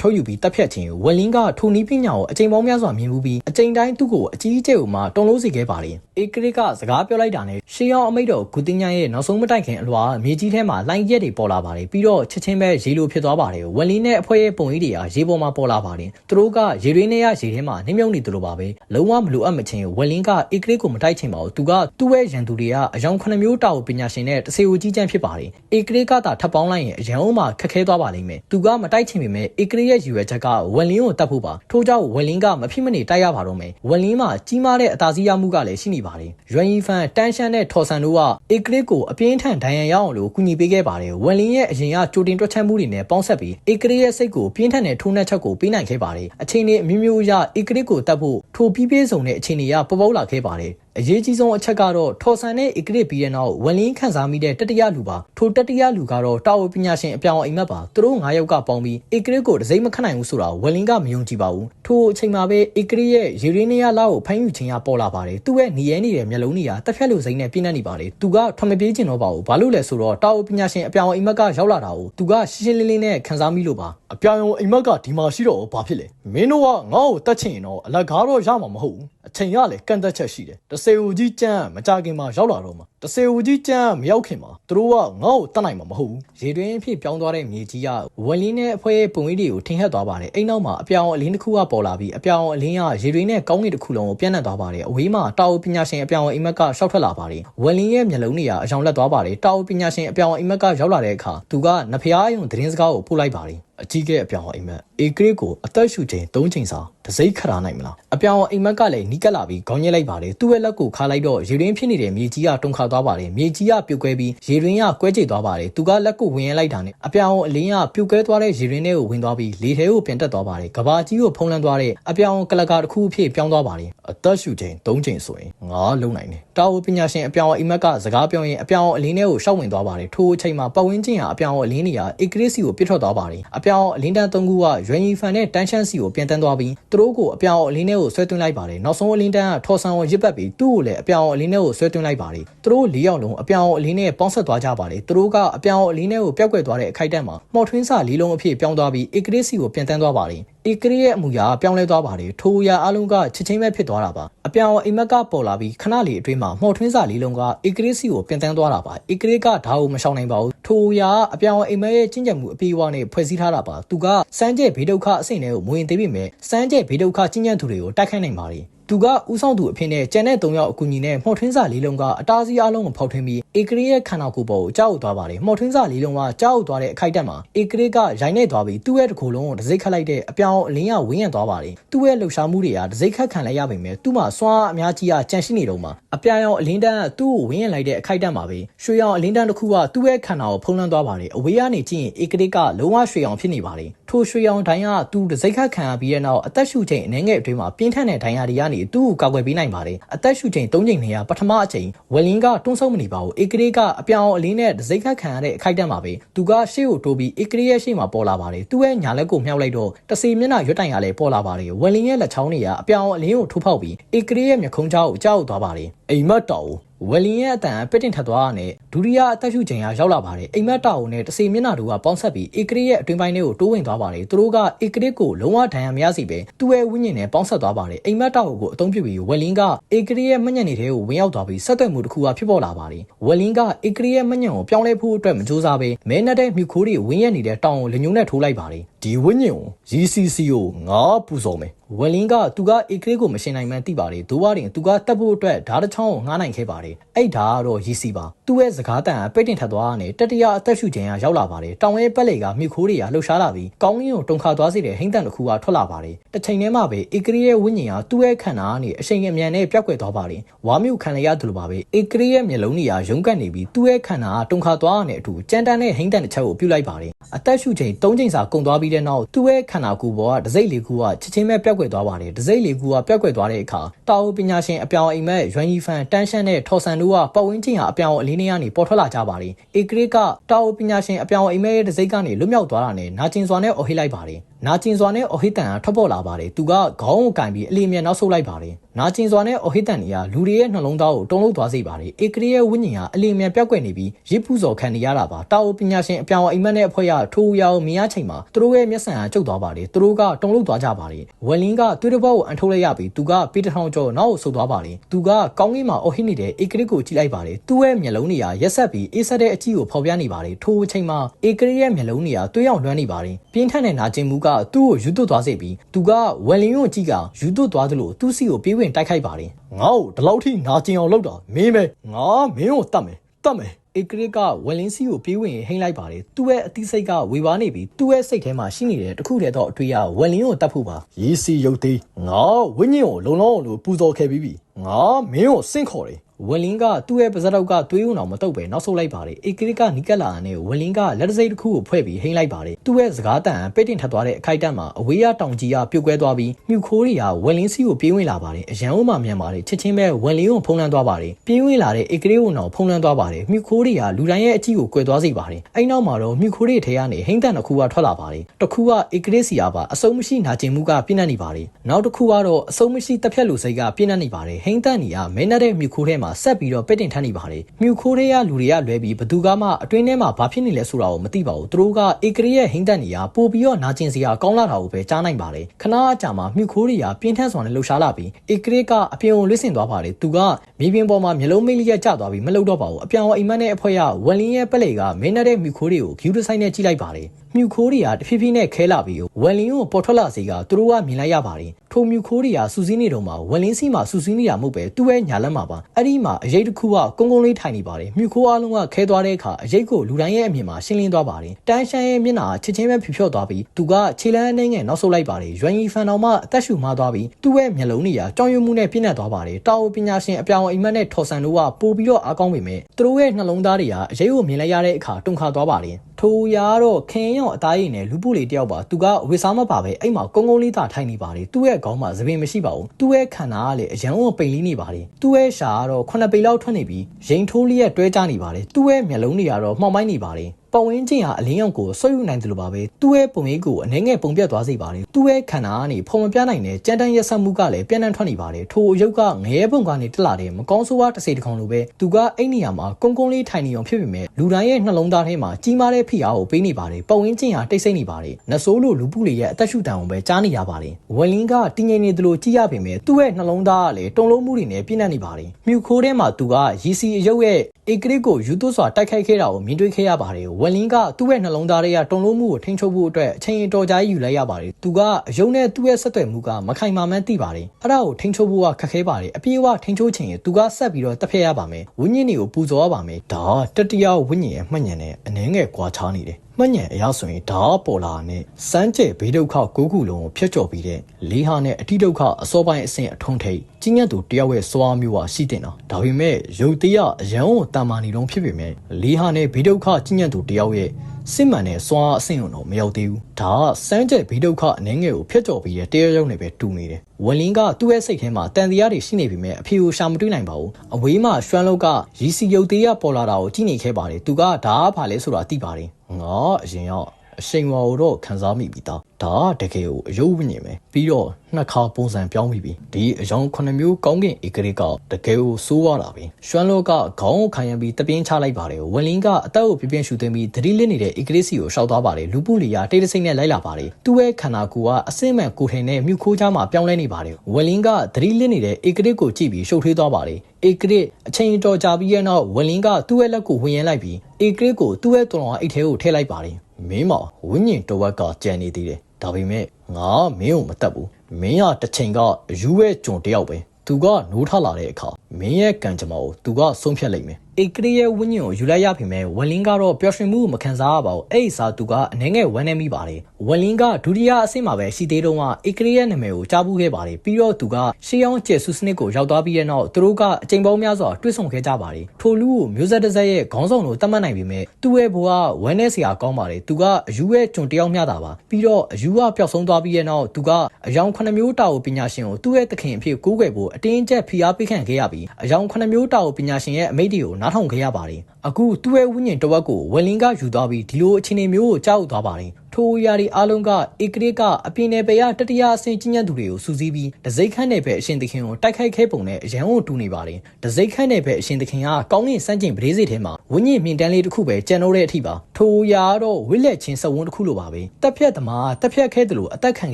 A: ထုတ်ယူပြီးတပ်ဖြတ်ခြင်းဝက်လင်းကထိုနီးပညာကိုအချိန်ပေါင်းများစွာမြင်မှုပြီးအချိန်တိုင်းသူ့ကိုအကြီးအကျယ်ကိုမှတုံလို့စေခဲ့ပါလေဧကရစ်ကစကားပြောလိုက်တာနဲ့ရှေးအောင်အမိတ်တော်ဂူတင်ညာရဲ့နောက်ဆုံးမတိုင်ခင်အလွာမြေကြီးထဲမှာလိုင်းရက်တွေပေါ်လာပါတယ်ပြီးတော့ချက်ချင်းပဲရေလိုဖြစ်သွားပါတယ်ဝက်လင်းနဲ့အဖွဲရဲ့ပုံရိပ်တွေကရေပေါ်မှာပေါ်လာပါတယ်သူတို့ကရေတွင်းထဲရရေထဲမှာနှိမ့်မြုံနေသလိုပါပဲလုံးဝမလိုအပ်မချင်းဝက်လင်းကဧကရစ်ကိုမတိုက်ချင်ပါဘူးသူကသူ့ရဲ့ရန်သူတွေကအယောင်9မျိုးတာကိုပညာရှင်နဲ့တဆေကိုကြီးကျန်းဖြစ်ပါတယ်ဧကရစ်ကသာထပ်ပေါင်းလိုက်ရင်အရန်အောင်မှခက်ခဲသွားပါလိမ့်မယ်သူကမတိုက်ချင်ပေမဲ့ဧကရစ်ရဲ့ရည်ရွယ်ချက်ကဝက်လင်းကိုတတ်ဖို့ပါထို့ကြောင့်ဝက်လင်းကမဖြစ်မနေတိုက်ရပါတော့မယ်ဝက်လင်းမှာကြီးမားတဲ့အသာစီးရမှုကလည်းရှိနေပါတယ်ရွမ်ယီဖန်တန်ရှန်နဲ့ထော်ဆန်တို့ကဧကရစ်ကိုအပြင်းထန်ဒဏ်ရာရအောင်လို့ကူညီပေးခဲ့ပါတယ်ဝက်လင်းရဲ့အရင်ကကြိုတင်တွက်ချက်မှုတွေနဲ့ပေါင်းဆက်ပြီးဧကရစ်ရဲ့စိတ်ကိုပြင်းထန်တဲ့ထိုးနှက်ချက်ကိုပေးနိုင်ခဲ့ပါတယ်အချိန်နဲ့အမျိုးမျိုးအရဧကရစ်ကိုတတ်ဖို့ထိုပြီးပြေးစုံတဲ့အခြေအနေကပေါ်ပေါက်လာခဲ့ပါတယ် အရေးကြီးဆုံးအချက်ကတော့ထော်ဆန်နဲ့ဧကရစ်ပြီးတဲ့နောက်ဝက်လင်းခန်းစားမိတဲ့တတိယလူပါထိုတတိယလူကတော့တာဝပညာရှင်အပြောင်အိမ်မက်ပါသူတို့၅ယောက်ကပေါင်းပြီးဧကရစ်ကိုတစိမ့်မခတ်နိုင်ဘူးဆိုတာဝက်လင်းကမယုံကြည်ပါဘူးထိုအချိန်မှာပဲဧကရစ်ရဲ့ရေရင်းနေရလောက်ကိုဖမ်းယူခြင်းကပေါ်လာပါတယ်သူ့ရဲ့နေရဲနေတဲ့မျက်လုံးတွေကတက်ဖြတ်လို့စိမ့်နဲ့ပြင်းနေနေပါတယ်သူကထွန်မပြေးကျင်တော့ပါဘူးဘာလို့လဲဆိုတော့တာဝပညာရှင်အပြောင်အိမ်မက်ကရောက်လာတာကိုသူကရှင်းရှင်းလင်းလင်းနဲ့ခန်းစားမိလို့ပါအပြောင်အိမ်မက်ကဒီမှာရှိတော့ဘာဖြစ်လဲမင်းတို့ကငါ့ကိုတတ်ချင်ရင်တော့အလကားတော့ရမှာမဟုတ်ဘူးအချိန်ရလေကန့်သက်ချက်ရှိတယ်တဆေဦးကြီးကျန်းမကြခင်မှာရောက်လာတော့မှာ တဆေဦးကြီးကျန်းမရောက်ခင်မှာသူတို့ကငါ့ကိုတတ်နိုင်မှာမဟုတ်ဘူးရေတွင်းအဖြစ်ပြောင်းသွားတဲ့မြေကြီးကဝက်လင်းနဲ့အဖွဲရဲ့ပုံရိပ်တွေကိုထင်ဟပ်သွားပါတယ်အိမ်နောက်မှာအပြောင်အလင်းတစ်ခုကပေါ်လာပြီးအပြောင်အလင်းကရေတွင်းနဲ့ကောင်းကင်တစ်ခုလုံးကိုပြန့်နှံ့သွားပါတယ်အဝေးမှာတာဝပညာရှင်အပြောင်အိမ်မက်ကရှောက်ထွက်လာပါတယ်ဝက်လင်းရဲ့မျက်လုံးတွေကအယောင်လက်သွားပါတယ်တာဝပညာရှင်အပြောင်အိမ်မက်ကရောက်လာတဲ့အခါသူကနဖျားယုံသတင်းစကားကိုပို့လိုက်ပါတယ်အကြီးကဲအပြောင်အိမ်မက်အေဂရစ်ကိုအသက်ရှူချိန်၃ချိန်စာတစိမ့်ခထားနိုင်မလားအပြောင်အိမ်မက်ကလည်းနီးကပ်လာပြီးခေါင်းညက်လိုက်ပါတယ်သူ့ရဲ့လက်ကိုခါလိုက်တော့ရေရင်းဖြစ်နေတဲ့မြေကြီးကတုန်ခါသွားပါတယ်မြေကြီးကပြုတ်ကွဲပြီးရေရင်းကကွဲကျိတ်သွားပါတယ်သူကလက်ကိုဝင်ရလိုက်တာနဲ့အပြောင်အလင်းကပြုတ်ကွဲသွားတဲ့ရေရင်းထဲကိုဝင်သွားပြီးလေထဲကိုပြန်တက်သွားပါတယ်ကဘာကြီးကိုဖုံးလန်းသွားတဲ့အပြောင်ကလကာတစ်ခုအဖြစ်ပြောင်းသွားပါတယ်အသက်ရှူချိန်၃ချိန်ဆိုရင်ငါလုံးနိုင်တယ်တာဝပညာရှင်အပြောင်အိမ်မက်ကစကားပြောရင်အပြောင်အလင်းထဲကိုရှောက်ဝင်သွားပါတယ်ထိုအချိန်မှာပတ်ဝန်းကျင်ကအပြောင်အလင်းတွေကအေဂရစ်စီကိုပြစ်ထွက်သွားပါတယ်အပြောင်အလင်းတန်းသုံးခုကရွမ်ရီဖန်နဲ့တန်းရှန်းစီကိုပြန်တန်းသွားပြီးသူတို့ကိုအပြောင်အလင်းထဲကိုဆွဲသွင်းလိုက်ပါတယ်နောက်ဆုံးအလင်းတန်းကထော်ဆန်ကိုရစ်ပတ်ပြီးသူ့ကိုလည်းအပြောင်အလင်းထဲကိုဆွဲသွင်းလိုက်ပါတယ်သူတို့၄ယောက်လုံးအပြောင်အလင်းထဲပေါင်းဆက်သွားကြပါတယ်သူတို့ကအပြောင်အလင်းထဲကိုပျောက်ကွယ်သွားတဲ့အခိုက်အတန့်မှာမော်ထွင်းစာလေးလုံးအဖြစ်ပြောင်းသွားပြီးအေဂရစ်စီကိုပြန်တန်းသွားပါတယ်ဧကရီရဲ့အမူအရာပြောင်းလဲသွားပါတယ်ထိုအရာအလုံးကချက်ချင်းပဲဖြစ်သွားတာပါအပြောင်အိမ်မက်ကပေါ်လာပြီးခဏလေးအတွင်းမှာမှော်ထွင်းစာလေးလုံးကဧကရီစီကိုပြန်တန်းသွားတာပါဧကရီကဒါကိုမရှောင်နိုင်ပါဘူးထိုအရာအပြောင်အိမ်မက်ရဲ့ကျင့်ကြံမှုအပြေးအဝနဲ့ဖွဲ့စည်းထားတာပါသူကစမ်းကျဲဘေးဒုက္ခအဆင့်တွေကိုမဝင်သေးပေမဲ့စမ်းကျဲဘေးဒုက္ခကျင့်ကြံသူတွေကိုတိုက်ခိုက်နိုင်ပါတယ် သူကဥဆောင်သူအဖြစ်နဲ့ကျန်တဲ့၃ယောက်အကူအညီနဲ့မှော်ထွင်းစာလေးလုံးကအတားစီးအလုံးကိုဖောက်ထွင်းပြီးဧကရီရဲ့ခန္ဓာကိုယ်ပေါ်ကိုကြောက်သွားပါတယ်မှော်ထွင်းစာလေးလုံးကကြောက်သွားတဲ့အခိုက်အတန့်မှာဧကရီကရိုင်းနေသွားပြီးသူ့ရဲ့တစ်ခုလုံးကိုတစိမ့်ခတ်လိုက်တဲ့အပြောင်အလင်းကဝင်းရံသွားပါတယ်သူ့ရဲ့လှုပ်ရှားမှုတွေကတစိမ့်ခတ်ခံလိုက်ရပေမဲ့သူ့မှာစွမ်းအားအများကြီးကကြန့်ရှိနေတော့မှာအပြောင်ရောင်အလင်းတန်းကသူ့ကိုဝင်းရံလိုက်တဲ့အခိုက်အတန့်မှာပဲရွှေရောင်အလင်းတန်းတစ်ခုကသူ့ရဲ့ခန္ဓာကိုဖုံးလွှမ်းသွားပါတယ်အဝေးကနေကြည့်ရင်ဧကရီကလုံးဝရွှေရောင်ဖြစ်နေပါတယ်ထိုရွှေရောင်ဒိုင်းကသူတစိမ့်ခတ်ခံရပြီးတဲ့နောက်အသက်ရှူချိန်အနည်းငယ်အတွင်းမှာပြင်းထန်တဲ့ဒိုင်းရာတွေကနေသူ့ကိုကာကွယ်ပေးနိုင်ပါတယ်အသက်ရှူချိန်၃ချိန်နေရပထမအချိန်ဝက်လင်းကတွန်းဆုပ်မနေပါဘူးဧကရီကအပြောင်အလင်းနဲ့တစိမ့်ခတ်ခံရတဲ့အခိုက်အတန့်မှာပဲသူကရှေ့ကိုတိုးပြီးဧကရီရဲ့ရှေ့မှာပေါ်လာပါတယ်သူ့ရဲ့ညာလက်ကိုမြှောက်လိုက်တော့တစီမျက်နှာရွတ်တိုင်ရလဲပေါ်လာပါတယ်ဝက်လင်းရဲ့လက်ချောင်းတွေကအပြောင်အလင်းကိုထိုးဖောက်ပြီးဧကရီရဲ့မျက်ခုံးချောင်းကိုကြောက်သွားပါတယ်အိမ်မက်တော် ဝယ်လင်ရဲ့အတန်ပစ်တင်ထပ်သွားတာနဲ့ဒုတိယအသက်ရှူချိန်ကရောက်လာပါတယ်အိမ်မက်တာအုံနဲ့တစီမျက်နှာတို့ကပေါင်းဆက်ပြီးဧကရစ်ရဲ့အတွင်းပိုင်းလေးကိုတိုးဝင်သွားပါတယ်သူတို့ကဧကရစ်ကိုလုံးဝဒဏ်ရာမရစေပဲသူ့ရဲ့ဝိညာဉ်နဲ့ပေါင်းဆက်သွားပါတယ်အိမ်မက်တာအုံကိုအသုံးပြုပြီးဝယ်လင်ကဧကရစ်ရဲ့မညံ့နေတဲ့ကိုဝင်ရောက်သွားပြီးဆက်သွယ်မှုတစ်ခုကဖြစ်ပေါ်လာပါတယ်ဝယ်လင်ကဧကရစ်ရဲ့မညံ့ကိုပြောင်းလဲဖို့အတွက်မကြိုးစားပဲမဲနဲ့တဲ့မြူခိုးတွေဝင်းရနေတဲ့တောင်ကိုလက်ညှိုးနဲ့ထိုးလိုက်ပါတယ်ဒီဝိညာဉ်ကို GCC ကိုငါပူဇော်မယ်ဝယ်လင်းကသူကဧကလေးကိုမရှင်နိုင်မှန်းသိပါတယ်ဒိုးဝရင်သူကတက်ဖို့အတွက်ဓာတ်တစ်ချောင်းကိုငှားနိုင်ခဲ့ပါတယ်အဲ့ဓာတ်ကတော့ရီစီပါသူ့ရဲ့စကားတန်ကပိတ်တင်ထပ်သွားတာနဲ့တတိယအသက်ရှူခြင်းကရောက်လာပါတယ်တောင်ရဲ့ပက်လေကမြစ်ခိုးတွေကလှုပ်ရှားလာပြီးကောင်းကင်ကိုတုန်ခါသွားစေတဲ့ဟိမ့်တန်တစ်ခုကထွက်လာပါတယ်တစ်ချိန်တည်းမှာပဲဧကလေးရဲ့ဝိညာဉ်ကသူ့ရဲ့ခန္ဓာကနေအရှိန်အမြန်နဲ့ပြောက်ကွယ်သွားပါတယ်ဝါမြုပ်ခံရရတယ်လို့ပါပဲဧကလေးရဲ့မျက်လုံးတွေကရုံးကန်နေပြီးသူ့ရဲ့ခန္ဓာကတုန်ခါသွားတာနဲ့အတူကြမ်းတမ်းတဲ့ဟိမ့်တန်တစ်ချက်ကိုပြုတ်လိုက်ပါတယ်အသက်ရှူချိန်၃ချိန်စာကုန်သွားပြီးတဲ့နောက်သူ့ရဲ့ခန္ဓာကိုယ်ပေါ်ကဒစိမ့်လေးခုကချက်ချင်းပဲပြောက်က်ကွယ်သွားပါတယ်။ဒစိမ့်လေးကူကပျောက်ကွယ်သွားတဲ့အခါတာဝပညာရှင်အပြောင်အိမ်မက်ရွမ်ရီဖန်တန်းရှန်နဲ့ထော်ဆန်တို့ကပတ်ဝန်းကျင်ဟာအပြောင်အလင်းနေကနေပေါ်ထွက်လာကြပါတယ်။ဧကရစ်ကတာဝပညာရှင်အပြောင်အိမ်မက်ရဲ့ဒစိမ့်ကနေလွတ်မြောက်သွားတာနဲ့နာကျင်စွာနဲ့အော်ဟစ်လိုက်ပါတယ်။ နာကျင်စွာနဲ့အော်ဟစ်တန်ကထွက်ပေါ်လာပါတယ်။သူကခေါင်းကိုကင်ပြီးအလီမြန်နောက်ဆုတ်လိုက်ပါတယ်။နာကျင်စွာနဲ့အော်ဟစ်တန်တွေကလူတွေရဲ့နှလုံးသားကိုတုံ့လုံးသွားစေပါတယ်။ဧကရစ်ရဲ့ဝိညာဉ်ဟာအလီမြန်ပျောက်ကွယ်နေပြီးရစ်ပူဇော်ခံနေရတာပါ။တာဝပညာရှင်အပြောင်အိမ်မက်နဲ့အဖွဲ့ရထိုးရအောင်မြင်ရချိန်မှာသူတို့ရဲ့မျက်စံဟာကျုပ်သွားပါတယ်။သူတို့ကတုံ့လုံးသွားကြပါတယ်။ဝယ်လင်းကသွေးတစ်ပေါက်ကိုအန်ထုတ်လိုက်ရပြီးသူကပေတထောင်ကျော်နောက်ကိုဆုတ်သွားပါတယ်။သူကကောင်းကင်မှာအော်ဟစ်နေတဲ့ဧကရစ်ကိုကြည့်လိုက်ပါတယ်။သူ့ရဲ့မျက်လုံးတွေကရက်ဆက်ပြီးအေးဆက်တဲ့အကြည့်ကိုဖော်ပြနေပါတယ်။ထိုအချိန်မှာဧကရစ်ရဲ့မျက်လုံးတွေကသွေးရောင်လွှမ်းနေပါတယ်။ပြင်းထန်တဲ့နာကျင်မှုကသူ့ကိုယူသွတ်သွားစေပြီးသူကဝယ်လင်းကိုကြည့်ကယူသွတ်သွားသလိုသူ့စီကိုပြေးဝင်တိုက်ခိုက်ပါတယ်။ငါ့ကိုဒီလောက်ထိနာကျင်အောင်လုပ်တာမင်းပဲငါမင်းကိုတတ်မယ်တတ်မယ်ဧကရစ်ကဝယ်လင်းစီကိုပြေးဝင်ဟိမ့်လိုက်ပါတယ်သူ့ရဲ့အသိစိတ်ကဝေပါနေပြီးသူ့ရဲ့စိတ်ထဲမှာရှိနေတဲ့တခုတည်းသောအတွေ့အဝယ်လင်းကိုတတ်ဖို့ပါရီစီရုပ်သေးငါဝိညာဉ်ကိုလုံလောက်အောင်လို့ပူဇော်ခဲ့ပြီးပြီငါမင်းကိုစင့်ခေါ်တယ် ဝယ်လင်းကသူ့ရဲ့ပါဇက်တော့ကသွေးဦးအောင်မတုတ်ပဲနောက်ဆုတ်လိုက်ပါတယ်ဧကရစ်ကနီကလာနဲ့ဝယ်လင်းကလက်တစိတ်တစ်ခုကိုဖွဲ့ပြီးဟိမ့်လိုက်ပါတယ်သူ့ရဲ့စကားတန်ပိတ်တင်ထပ်သွားတဲ့အခိုက်အတန့်မှာအဝေးရတောင်ကြီးကပြုတ်ကွဲသွားပြီးမြူခိုးတွေကဝယ်လင်းစီကိုပြေးဝင်လာပါတယ်အရန်ဦးမှမြန်ပါတယ်ချက်ချင်းပဲဝယ်လင်းကိုဖုံးလန်းသွားပါတယ်ပြေးဝင်လာတဲ့ဧကရစ်ကိုတော့ဖုံးလန်းသွားပါတယ်မြူခိုးတွေကလူတိုင်းရဲ့အကြည့်ကိုကွယ်သွားစေပါတယ်အဲ့နောက်မှာတော့မြူခိုးတွေထဲကနေဟိမ့်တန်တစ်ခုကထွက်လာပါတယ်တစ်ခုကဧကရစ်စီယာပါအစုံမရှိနာကျင်မှုကပြည့်နှက်နေပါတယ်နောက်တစ်ခုကတော့အစုံမရှိတက်ဖြတ်လူစိတ်ကပြည့်နှက်နေပါတယ်ဟိမ့်တန်ကြီးကမဲနှက်တဲ့မြူခိုးထဲမှာဆက်ပြီးတော့ပိတ်တင်ထမ်းနေပါတယ်မြူခိုးတွေကလူတွေကလွဲပြီးဘသူကမှအတွင်းထဲမှာဘာဖြစ်နေလဲဆိုတာကိုမသိပါဘူးသူတို့ကဧကရစ်ရဲ့ဟိမ့်တန်ကြီးကပို့ပြီးတော့နာကျင်စရာကောင်းလာတာကိုပဲကြားနိုင်ပါတယ်ခဏအကြာမှာမြူခိုးတွေကပြင်းထန်စွာနဲ့လှုပ်ရှားလာပြီးဧကရစ်ကအပြင်ကိုလွှင့်ဆင်သွားပါတယ်သူကမြေပြင်ပေါ်မှာမျိုးလုံးမိတ်လျက်ကျသွားပြီးမလှုပ်တော့ပါဘူးအပြောင်အိမ်မက်နဲ့အဖွဲရဝက်လင်းရဲ့ပက်လေကမင်းနဲ့တဲ့မြူခိုးတွေကိုဂယူဒဆိုင်နဲ့ကြည့်လိုက်ပါတယ် မြူခိုးတွေကတဖြည်းဖြည်းနဲ့ခဲလာပြီးဝယ်လင်းကိုပေါ်ထွက်လာစေကသူတို့ကမြင်လိုက်ရပါတယ်ထိုမြူခိုးတွေကစူးစီးနေတော့မှဝယ်လင်းစီမှာစူးစီးနေတာမဟုတ်ပဲသူ့ရဲ့ညာလက်မှာပါအဲ့ဒီမှာအရေးတစ်ခုကကုန်းကုန်းလေးထိုင်နေပါတယ်မြူခိုးအလုံးကခဲသွားတဲ့အခါအရေးကိုလူတိုင်းရဲ့အမြင်မှာရှင်းလင်းသွားပါတယ်တန်းရှမ်းရဲ့မျက်နှာချက်ချင်းပဲဖြူဖြော့သွားပြီးသူကခြေလမ်းအနေငယ်နောက်ဆုတ်လိုက်ပါတယ်ရွှန်ရီဖန်တော်မှအသက်ရှူမှားသွားပြီးသူ့ရဲ့မျက်လုံးတွေကကြောင်ရွံ့မှုနဲ့ပြည့်နှက်သွားပါတယ်တာဝပညာရှင်အပြောင်အိမ်မက်နဲ့ထော်ဆန်တို့ကပို့ပြီးတော့အားကောင်းပေမဲ့သူတို့ရဲ့နှလုံးသားတွေကအရေးကိုမြင်လိုက်ရတဲ့အခါတုန်ခါသွားပါတယ် ထိုရာတော့ခင်ရောင်အသားရည်နဲ့လူပုလေးတယောက်ပါသူကဝေစားမပါပဲအဲ့မှာကုန်းကုန်းလေးသာထိုင်နေပါတယ်သူ့ရဲ့ခေါင်းမှာသပင်မရှိပါဘူးသူ့ရဲ့ခန္ဓာကလည်းအရန်ဝပိန်လေးနေပါတယ်သူ့ရဲ့ရှာကတော့ခုနှစ်ပိန်လောက်ထွက်နေပြီးရင်ထိုးလေးရဲ့တွဲကြနေပါတယ်သူ့ရဲ့မျက်လုံးတွေကတော့မှောင်မိုင်းနေပါတ ယ်ပဝင်းချင်းဟာအလင်းရောင်ကိုဆွတ်ယူနိုင်တယ်လို့ပါပဲသူ့ရဲ့ပုံရိပ်ကိုအနေငယ်ပုံပြတ်သွားစေပါတယ်သူ့ရဲ့ခန္ဓာကနေဖုံမပြနိုင်တဲ့ကြမ်းတမ်းရက်ဆက်မှုကလည်းပြန့်နှံ့ထွက်နေပါတယ်ထိုအယုတ်ကငရဲပုံကနေတက်လာတဲ့မကောင်းဆိုးဝါးတစ်စိတ်တစ်ကောင်လိုပဲသူကအဲ့နေရာမှာကုန်းကုန်းလေးထိုင်နေအောင်ဖြစ်ပေမဲ့လူတိုင်းရဲ့နှလုံးသားထဲမှာကြီးမားတဲ့ဖိအားကိုပေးနေပါတယ်ပဝင်းချင်းဟာတိတ်ဆိတ်နေပါတယ်နဆိုးလိုလူပုလေးရဲ့အသက်ရှူတံကိုပဲကြားနေရပါတယ်ဝယ်လင်းကတင်းငိမ့်နေသလိုကြည့်ရပေမဲ့သူ့ရဲ့နှလုံးသားကလည်းတုံလုံးမှုတွေနဲ့ပြည့်နှက်နေပါတယ်မြူခိုးထဲမှာသူကရီစီအယုတ်ရဲ့ဧကရစ်ကိုယူသွစွာတိုက်ခိုက်ခဲ့တာကိုမြင်တွေ့ခဲ့ရပါတယ်ဝယ်လင်းကသူ့ရဲ့နှလုံးသားတွေကတုံလုံးမှုကိုထိန်းချုပ်ဖို့အတွက်အချိန်တော်ကြာယူလိုက်ရပါတယ်သူကအယုံနဲ့သူ့ရဲ့ဆက်သွယ်မှုကမခိုင်မာမှန်းသိပါတယ်အဲ့ဒါကိုထိန်းချုပ်ဖို့ကခက်ခဲပါတယ်အပြေးအဝထိန်းချုပ်ချင်ရင်သူကဆက်ပြီးတော့တက်ဖျက်ရပါမယ်ဝိညာဉ်တွေကိုပူဇော်ရပါမယ်ဒါတတိယဝိညာဉ်ရဲ့မှတ်ဉာဏ်နဲ့အနှဲငယ်ကွာခြားနေတယ် မှတ်ဉဏ်အရဆိုရင်ဓာတ်ပေါ်လာနဲ့စမ်းကျဲဘေးဒုက္ခကိုခုလုံးကိုဖျက်ကျော်ပြီးတဲ့လေးဟာနဲ့အတိဒုက္ခအစောပိုင်းအဆင့်အထုံးထိပ်ကြီးညက်သူတယောက်ရဲ့စွာမျိုးဟာရှိတင်တာဒါပေမဲ့ရုပ်တရားအရန်ကိုတာမာနေတော့ဖြစ်ပေမဲ့လေးဟာနဲ့ဘေးဒုက္ခကြီးညက်သူတယောက်ရဲ့ စစ်မှန်တဲ့စွာအဆင့်တော့မရောက်သေးဘူးဒါကစမ်းကျက်ဘေးဒုက္ခအနေငယ်ကိုဖျက်ကျော်ပြီးတဲ့တရားရုံးနဲ့ပဲတူနေတယ်ဝလင်းကသူ့ရဲ့စိတ်ထဲမှာတန်တရားတွေရှိနေပေမဲ့အဖေကိုရှာမတွေ့နိုင်ပါဘူးအဝေးမှာရွှမ်းလောက်ကရီစီယုတ်သေးရပေါ်လာတာကိုကြည့်နေခဲ့ပါတယ်သူကဒါကဘာလဲဆိုတာသိပါတယ်ငါအရင်ရော အရှိန်ဝါကိုတော့ခံစားမိပြီးသားဒါကတကယ်ကိုအယုတ်ဝိညာဉ်ပဲပြီးတော့နှစ်ခါပုံစံပြောင်းပြီးပြီဒီအယောင်ခုနှစ်မျိုးကောင်းကင်ဧကရိကတကယ်ကိုစိုးရတာပဲရွှမ်းလောကခေါင်းကိုခံရပြီးတပြင်းချလိုက်ပါတယ်ဝလင်းကအသက်ကိုပြပြင်းရှူသွင်းပြီးသတိလစ်နေတဲ့ဧကရိစီကိုရှောက်သွားပါတယ်လူပုလီယာတိတ်တဆိတ်နဲ့လိုက်လာပါတယ်သူ့ရဲ့ခန္ဓာကိုယ်ကအစင်းမှန်ကိုထင်တဲ့မြုပ်ခိုးချမှာပြောင်းလဲနေပါတယ်ဝလင်းကသတိလစ်နေတဲ့ဧကရိကိုကြည့်ပြီးရှုပ်ထွေးသွားပါတယ်ဧကရစ်အချိန်တော်ကြာပြီးတဲ့နောက်ဝလင်းကသူ့ရဲ့လက်ကိုဝင်ရလိုက်ပြီးဧကရစ်ကိုသူ့ရဲ့တော်တော်အိတ်ထဲကိုထည့်လိုက်ပါတယ် မင်းမဝိညာဉ်တော်ဘက်ကကြံနေသေးတယ်ဒါပေမဲ့ငါမင်းကိုမတတ်ဘူးမင်းကတစ်ချိန်ကယူရဲ့ဂျွန်တယောက်ပဲသူကနိုးထလာတဲ့အခါမင်းရဲ့ကံကြမ္မာကိုသူကဆုံးဖြတ်လိုက်မယ် ဧကရီရဲ့ဝိညာဉ်ကိုယူလိုက်ရပြီမဲ့ဝလင်းကတော့ပျော်ရွှင်မှုကိုမခံစားရပါဘူးအဲ့ဒီစားသူကအနေငယ်ဝမ်းနေမိပါတယ်ဝလင်းကဒုတိယအဆင့်မှာပဲရှိသေးတော့ကဧကရီရဲ့နာမည်ကိုကြားဘူးခဲ့ပါတယ်ပြီးတော့သူကရှေးအောင်ကျဲဆူစနစ်ကိုရောက်သွားပြီးတဲ့နောက်သူတို့ကအချိန်ပေါင်းများစွာတွေ့ဆုံခဲ့ကြပါတယ်ထိုလူကိုမျိုးဆက်တစ်ဆက်ရဲ့ခေါင်းဆောင်လို့သတ်မှတ်နိုင်ပြီမဲ့သူ့ရဲ့ဘဝဝမ်းနေစရာကောင်းပါတယ်သူကအယူရဲ့ကျွန်တယောက်မျှတာပါပြီးတော့အယူကပျောက်ဆုံးသွားပြီးတဲ့နောက်သူကအယောင်ခုနှစ်မျိုးတာကိုပညာရှင်ကိုသူ့ရဲ့သခင်အဖြစ်ကိုးကွယ်ဖို့အတင်းအကျပ်ဖိအားပေးခံခဲ့ရပြီးအယောင်ခုနှစ်မျိုးတာကိုပညာရှင်ရဲ့အမိန့်တွေကိုနားထောင်ခဲ့ရပါတယ် အခုသူ့ရဲ့ဝိညာဉ်တစ်ဝက်ကိုဝယ်လင်းကယူသွားပြီးဒီလိုအခြေအနေမျိုးကိုကြောက်သွားပါတယ်ထိုအရာဒီအားလုံးကဧကရေကအပြင်းနယ်ပေရတတိယအဆင့်ကြီးညံ့သူတွေကိုစူးစီးပြီးဒစိတ်ခန့်နယ်ပဲအရှင်သခင်ကိုတိုက်ခိုက်ခဲပုံနဲ့အရန်ကိုတူနေပါတယ်ဒစိတ်ခန့်နယ်ပဲအရှင်သခင်ကကောင်းကင်စန့်ကျင်ပရိစေထဲမှာဝိညာဉ်မြင့်တန်းလေးတစ်ခုပဲကျန်တော့တဲ့အထိပါထိုအရာကတော့ဝိလက်ချင်းစဝန်းတစ်ခုလိုပါပဲတက်ဖြတ်သမားတက်ဖြတ်ခဲတယ်လို့အသက်ခံ